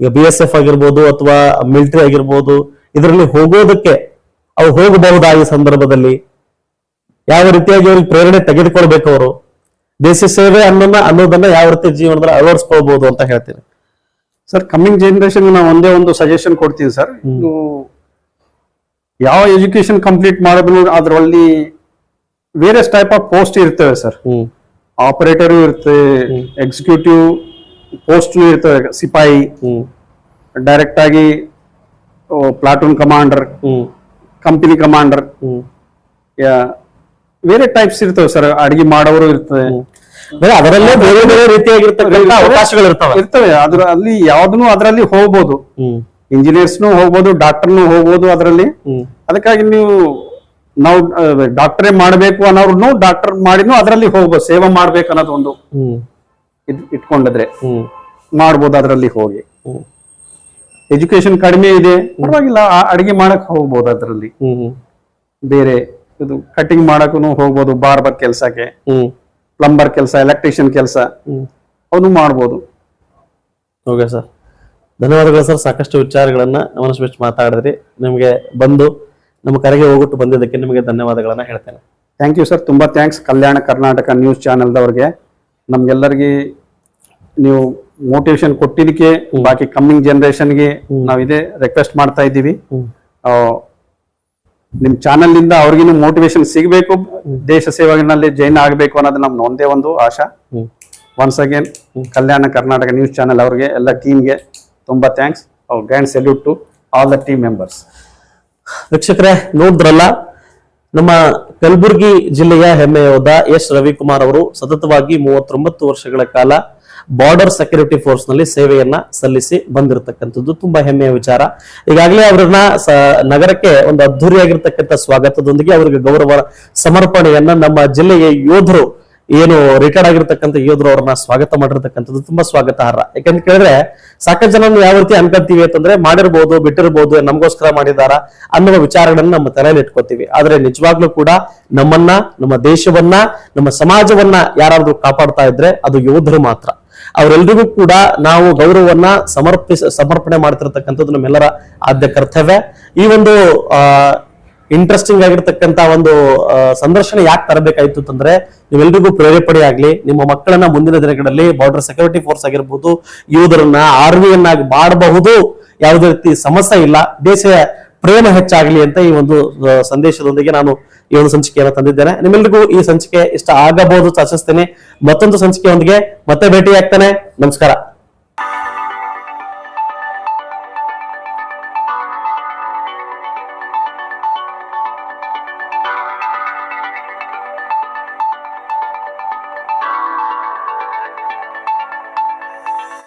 ಈಗ ಬಿ ಎಸ್ ಎಫ್ ಆಗಿರ್ಬೋದು ಅಥವಾ ಮಿಲಿಟರಿ ಆಗಿರ್ಬೋದು ಇದರಲ್ಲಿ ಹೋಗೋದಕ್ಕೆ ಅವ್ರು ಹೋಗಬಹುದಾ ಈ ಸಂದರ್ಭದಲ್ಲಿ? ಯಾವ ರೀತಿಯಾಗಿ ಅವ್ರಿಗೆ ಪ್ರೇರಣೆ ತೆಗೆದುಕೊಳ್ಬೇಕು ಅವರು? ದೇಶ ಸೇವೆ ಅನ್ನೋದನ್ನ ಅನ್ನೋದನ್ನ ಯಾವ ರೀತಿ ಜೀವನದಲ್ಲಿ ಅಳವಡಿಸ್ಕೊಳ್ಬಹುದು ಅಂತ ಹೇಳ್ತೀನಿ. ಸರ್ ಕಮ್ಮಿಂಗ್ ಜನರೇಷನ್ ನಾವು ಒಂದೇ ಒಂದು ಸಜೆಷನ್ ಕೊಡ್ತೀನಿ ಸರ್ ಯಾವ ಎಜುಕೇಶನ್ ಕಂಪ್ಲೀಟ್ ಮಾಡಿದ್ರು ಅದರಲ್ಲಿ ವೇರಿಯಸ್ ಟೈಪ್ ಆಫ್ ಪೋಸ್ಟ್ ಇರ್ತವೆ ಸರ್ ಆಪರೇಟರ್ ಇರುತ್ತೆ ಎಕ್ಸಿಕ್ಯೂಟಿವ್ ಪೋಸ್ಟ್ ಇರ್ತವೆ ಸಿಪಾಯಿ. ಡೈರೆಕ್ಟ್ ಆಗಿ ಪ್ಲಾಟೂನ್ ಕಮಾಂಡರ್ ಕಂಪನಿ ಕಮಾಂಡರ್ ಬೇರೆ ಟೈಪ್ಸ್ ಇರ್ತವೆ ಸರ್ ಅಡಿಗೆ ಮಾಡೋರು ಇರ್ತದೆ. ಅಂದ್ರೆ ಅದರಲ್ಲೇ ಬೇರೆ ಬೇರೆ ರೀತಿಯಾಗಿರ್ತಕ್ಕಂಥ ಅವಕಾಶಗಳು ಇರ್ತವೆ. ಇರ್ತವೆ. ಅದ್ರ ಅಲ್ಲಿ ಯಾವ್ದನ್ನು ಅದರಲ್ಲಿ ಹೋಗ್ಬೋದು. ಇಂಜಿನಿಯರ್ಸ್ನು ಹೋಗ್ಬೋದು ಡಾಕ್ಟರ್ನು ಹೋಗ್ಬೋದು ಅದರಲ್ಲಿ. ಅದಕ್ಕಾಗಿ ನೀವು ನಾವು ಡಾಕ್ಟರೇ ಮಾಡಬೇಕು ಅನ್ನೋರ್ನು ಡಾಕ್ಟರ್ ಮಾಡಿನೂ ಅದರಲ್ಲಿ ಹೋಗ್ಬೋದು. ಸೇವೆ ಮಾಡ್ಬೇಕು ಅನ್ನೋದು ಒಂದು ಇದ್ ಇಟ್ಕೊಂಡಿದ್ರೆ ಮಾಡ್ಬೋದು ಅದರಲ್ಲಿ ಹೋಗಿ. ಎಜುಕೇಶನ್ ಕಡಿಮೆ ಇದೆ ಪರವಾಗಿಲ್ಲ ಆ ಅಡಿಗೆ ಮಾಡಕ್ ಹೋಗ್ಬೋದು ಅದರಲ್ಲಿ. ಬೇರೆ ಇದು ಕಟಿಂಗ್ ಮಾಡಕ್ಕೂ ಹೋಗ್ಬೋದು ಬಾರ್ಬರ್ ಕೆಲ್ಸಕ್ಕೆ ಪ್ಲಂಬರ್ ಕೆಲಸ ಎಲೆಕ್ಟ್ರಿಷಿಯನ್ ಕೆಲಸ ಅವನು ಮಾಡ್ಬೋದು. Okay sir. ಧನ್ಯವಾದಗಳು ಸರ್ ಸಾಕಷ್ಟು ವಿಚಾರಗಳನ್ನ ಗಮನಿಸ್ಬಿಟ್ಟು ಮಾತಾಡಿದ್ರಿ. ನಿಮಗೆ ಬಂದು ನಮ್ಮ ಕರೆಗೆ ಹೋಗ್ಬಿಟ್ಟು ಬಂದಿದ್ದಕ್ಕೆ ನಿಮಗೆ ಧನ್ಯವಾದಗಳನ್ನ ಹೇಳ್ತೇನೆ. ಥ್ಯಾಂಕ್ ಯು ಸರ್ ತುಂಬಾ ಥ್ಯಾಂಕ್ಸ್ ಕಲ್ಯಾಣ ಕರ್ನಾಟಕ ನ್ಯೂಸ್ ಚಾನೆಲ್ದವ್ರಿಗೆ ನಮ್ಗೆಲ್ಲರಿಗೆ ನೀವು ಮೋಟಿವೇಶನ್ ಕೊಟ್ಟಿದ್ದಕ್ಕೆ ಬಾಕಿ ಕಮ್ಮಿಂಗ್ ಜನರೇಷನ್ಗೆ ನಾವು ಇದೇ ರಿಕ್ವೆಸ್ಟ್ ಮಾಡ್ತಾ ಇದ್ದೀವಿ. ನಿಮ್ ಚಾನೆಲ್ ಇಂದ ಅವ್ರಿಗಿನ್ನೂ ಮೋಟಿವೇಶನ್ ಸಿಗಬೇಕು ದೇಶ ಸೇವೆಗಳಲ್ಲಿ ಜೈನ್ ಆಗಬೇಕು ಅನ್ನೋದು ನಮ್ ಒಂದೇ ಒಂದು ಆಶಾ. Once again Kalyana Karnataka news channel ಅವ್ರಿಗೆ ಎಲ್ಲ ಟೀಮ್ಗೆ ತುಂಬಾ thanks grand salute to all the team members ವೀಕ್ಷಕರೇ ನೋಡಿದ್ರಲ್ಲ ನಮ್ಮ ಕಲಬುರಗಿ ಜಿಲ್ಲೆಯ ಹೆಮ್ಮೆಯೋಧ ಎಸ್ ರವಿಕುಮಾರ್ ಅವರು ಸತತವಾಗಿ ಮೂವತ್ತೊಂಬತ್ತು ವರ್ಷಗಳ ಕಾಲ ಬಾರ್ಡರ್ ಸೆಕ್ಯೂರಿಟಿ ಫೋರ್ಸ್ನಲ್ಲಿ ಸೇವೆಯನ್ನ ಸಲ್ಲಿಸಿ ಬಂದಿರತಕ್ಕಂಥದ್ದು ತುಂಬಾ ಹೆಮ್ಮೆಯ ವಿಚಾರ. ಈಗಾಗಲೇ ಅವರನ್ನ ನಗರಕ್ಕೆ ಒಂದು ಅದ್ದೂರಿಯಾಗಿರ್ತಕ್ಕಂಥ ಸ್ವಾಗತದೊಂದಿಗೆ ಅವರಿಗೆ ಗೌರವ ಸಮರ್ಪಣೆಯನ್ನ ನಮ್ಮ ಜಿಲ್ಲೆಯ ಯೋಧರು ಏನು ರಿಟೈರ್ಡ್ ಆಗಿರ್ತಕ್ಕಂಥ ಯೋಧರು ಅವ್ರನ್ನ ಸ್ವಾಗತ ಮಾಡಿರ್ತಕ್ಕಂಥದ್ದು ತುಂಬಾ ಸ್ವಾಗತಾರ್ಹ. ಯಾಕಂತ ಕೇಳಿದ್ರೆ ಸಾಕಷ್ಟು ಜನ ಯಾವ ರೀತಿ ಅನ್ಕೊಂತೀವಿ ಅಂತಂದ್ರೆ ಮಾಡಿರ್ಬೋದು, ಬಿಟ್ಟಿರ್ಬೋದು, ನಮಗೋಸ್ಕರ ಮಾಡಿದಾರ ಅನ್ನುವ ವಿಚಾರಗಳನ್ನ ನಮ್ಮ ತಲೆಯಲ್ಲಿ ಇಟ್ಕೋತೀವಿ. ಆದ್ರೆ ನಿಜವಾಗ್ಲೂ ಕೂಡ ನಮ್ಮನ್ನ, ನಮ್ಮ ದೇಶವನ್ನ, ನಮ್ಮ ಸಮಾಜವನ್ನ ಯಾರಾದ್ರೂ ಕಾಪಾಡ್ತಾ ಇದ್ರೆ ಅದು ಯೋಧರು ಮಾತ್ರ. ಅವರೆಲ್ಲರಿಗೂ ಕೂಡ ನಾವು ಗೌರವವನ್ನ ಸಮರ್ಪಿಸ, ಸಮರ್ಪಣೆ ಮಾಡ್ತಿರ್ತಕ್ಕಂಥದ್ದು ನಮ್ಮೆಲ್ಲರ ಆದ್ಯ ಕರ್ತವ್ಯ. ಈ ಒಂದು ಇಂಟ್ರೆಸ್ಟಿಂಗ್ ಆಗಿರ್ತಕ್ಕಂತ ಒಂದು ಸಂದರ್ಶನ ಯಾಕೆ ತರಬೇಕಾಯ್ತು ಅಂತಂದ್ರೆ, ನೀವೆಲ್ರಿಗೂ ಪ್ರೇರೇಪಣೆ ಆಗ್ಲಿ, ನಿಮ್ಮ ಮಕ್ಕಳನ್ನ ಮುಂದಿನ ದಿನಗಳಲ್ಲಿ ಬಾರ್ಡರ್ ಸೆಕ್ಯೂರಿಟಿ ಫೋರ್ಸ್ ಆಗಿರ್ಬೋದು, ಯೋಧರನ್ನ ಆರ್ಮಿಯನ್ನಾಗಿ ಮಾಡಬಹುದು, ಯಾವುದೇ ರೀತಿ ಸಮಸ್ಯೆ ಇಲ್ಲ ದೇಶ ಪ್ರೇಮ ಹೆಚ್ಚಾಗ್ಲಿ ಅಂತ ಈ ಒಂದು ಸಂದೇಶದೊಂದಿಗೆ ನಾನು ಈ ಒಂದು ಸಂಚಿಕೆಯನ್ನು ತಂದಿದ್ದೇನೆ. ನಿಮ್ಮೆಲ್ರಿಗೂ ಈ ಸಂಚಿಕೆ ಇಷ್ಟ ಆಗಬಹುದು ಆಶಿಸ್ತೇನೆ. ಮತ್ತೊಂದು ಸಂಚಿಕೆಯೊಂದಿಗೆ ಮತ್ತೆ ಭೇಟಿ ಆಗ್ತಾನೆ ನಮಸ್ಕಾರ.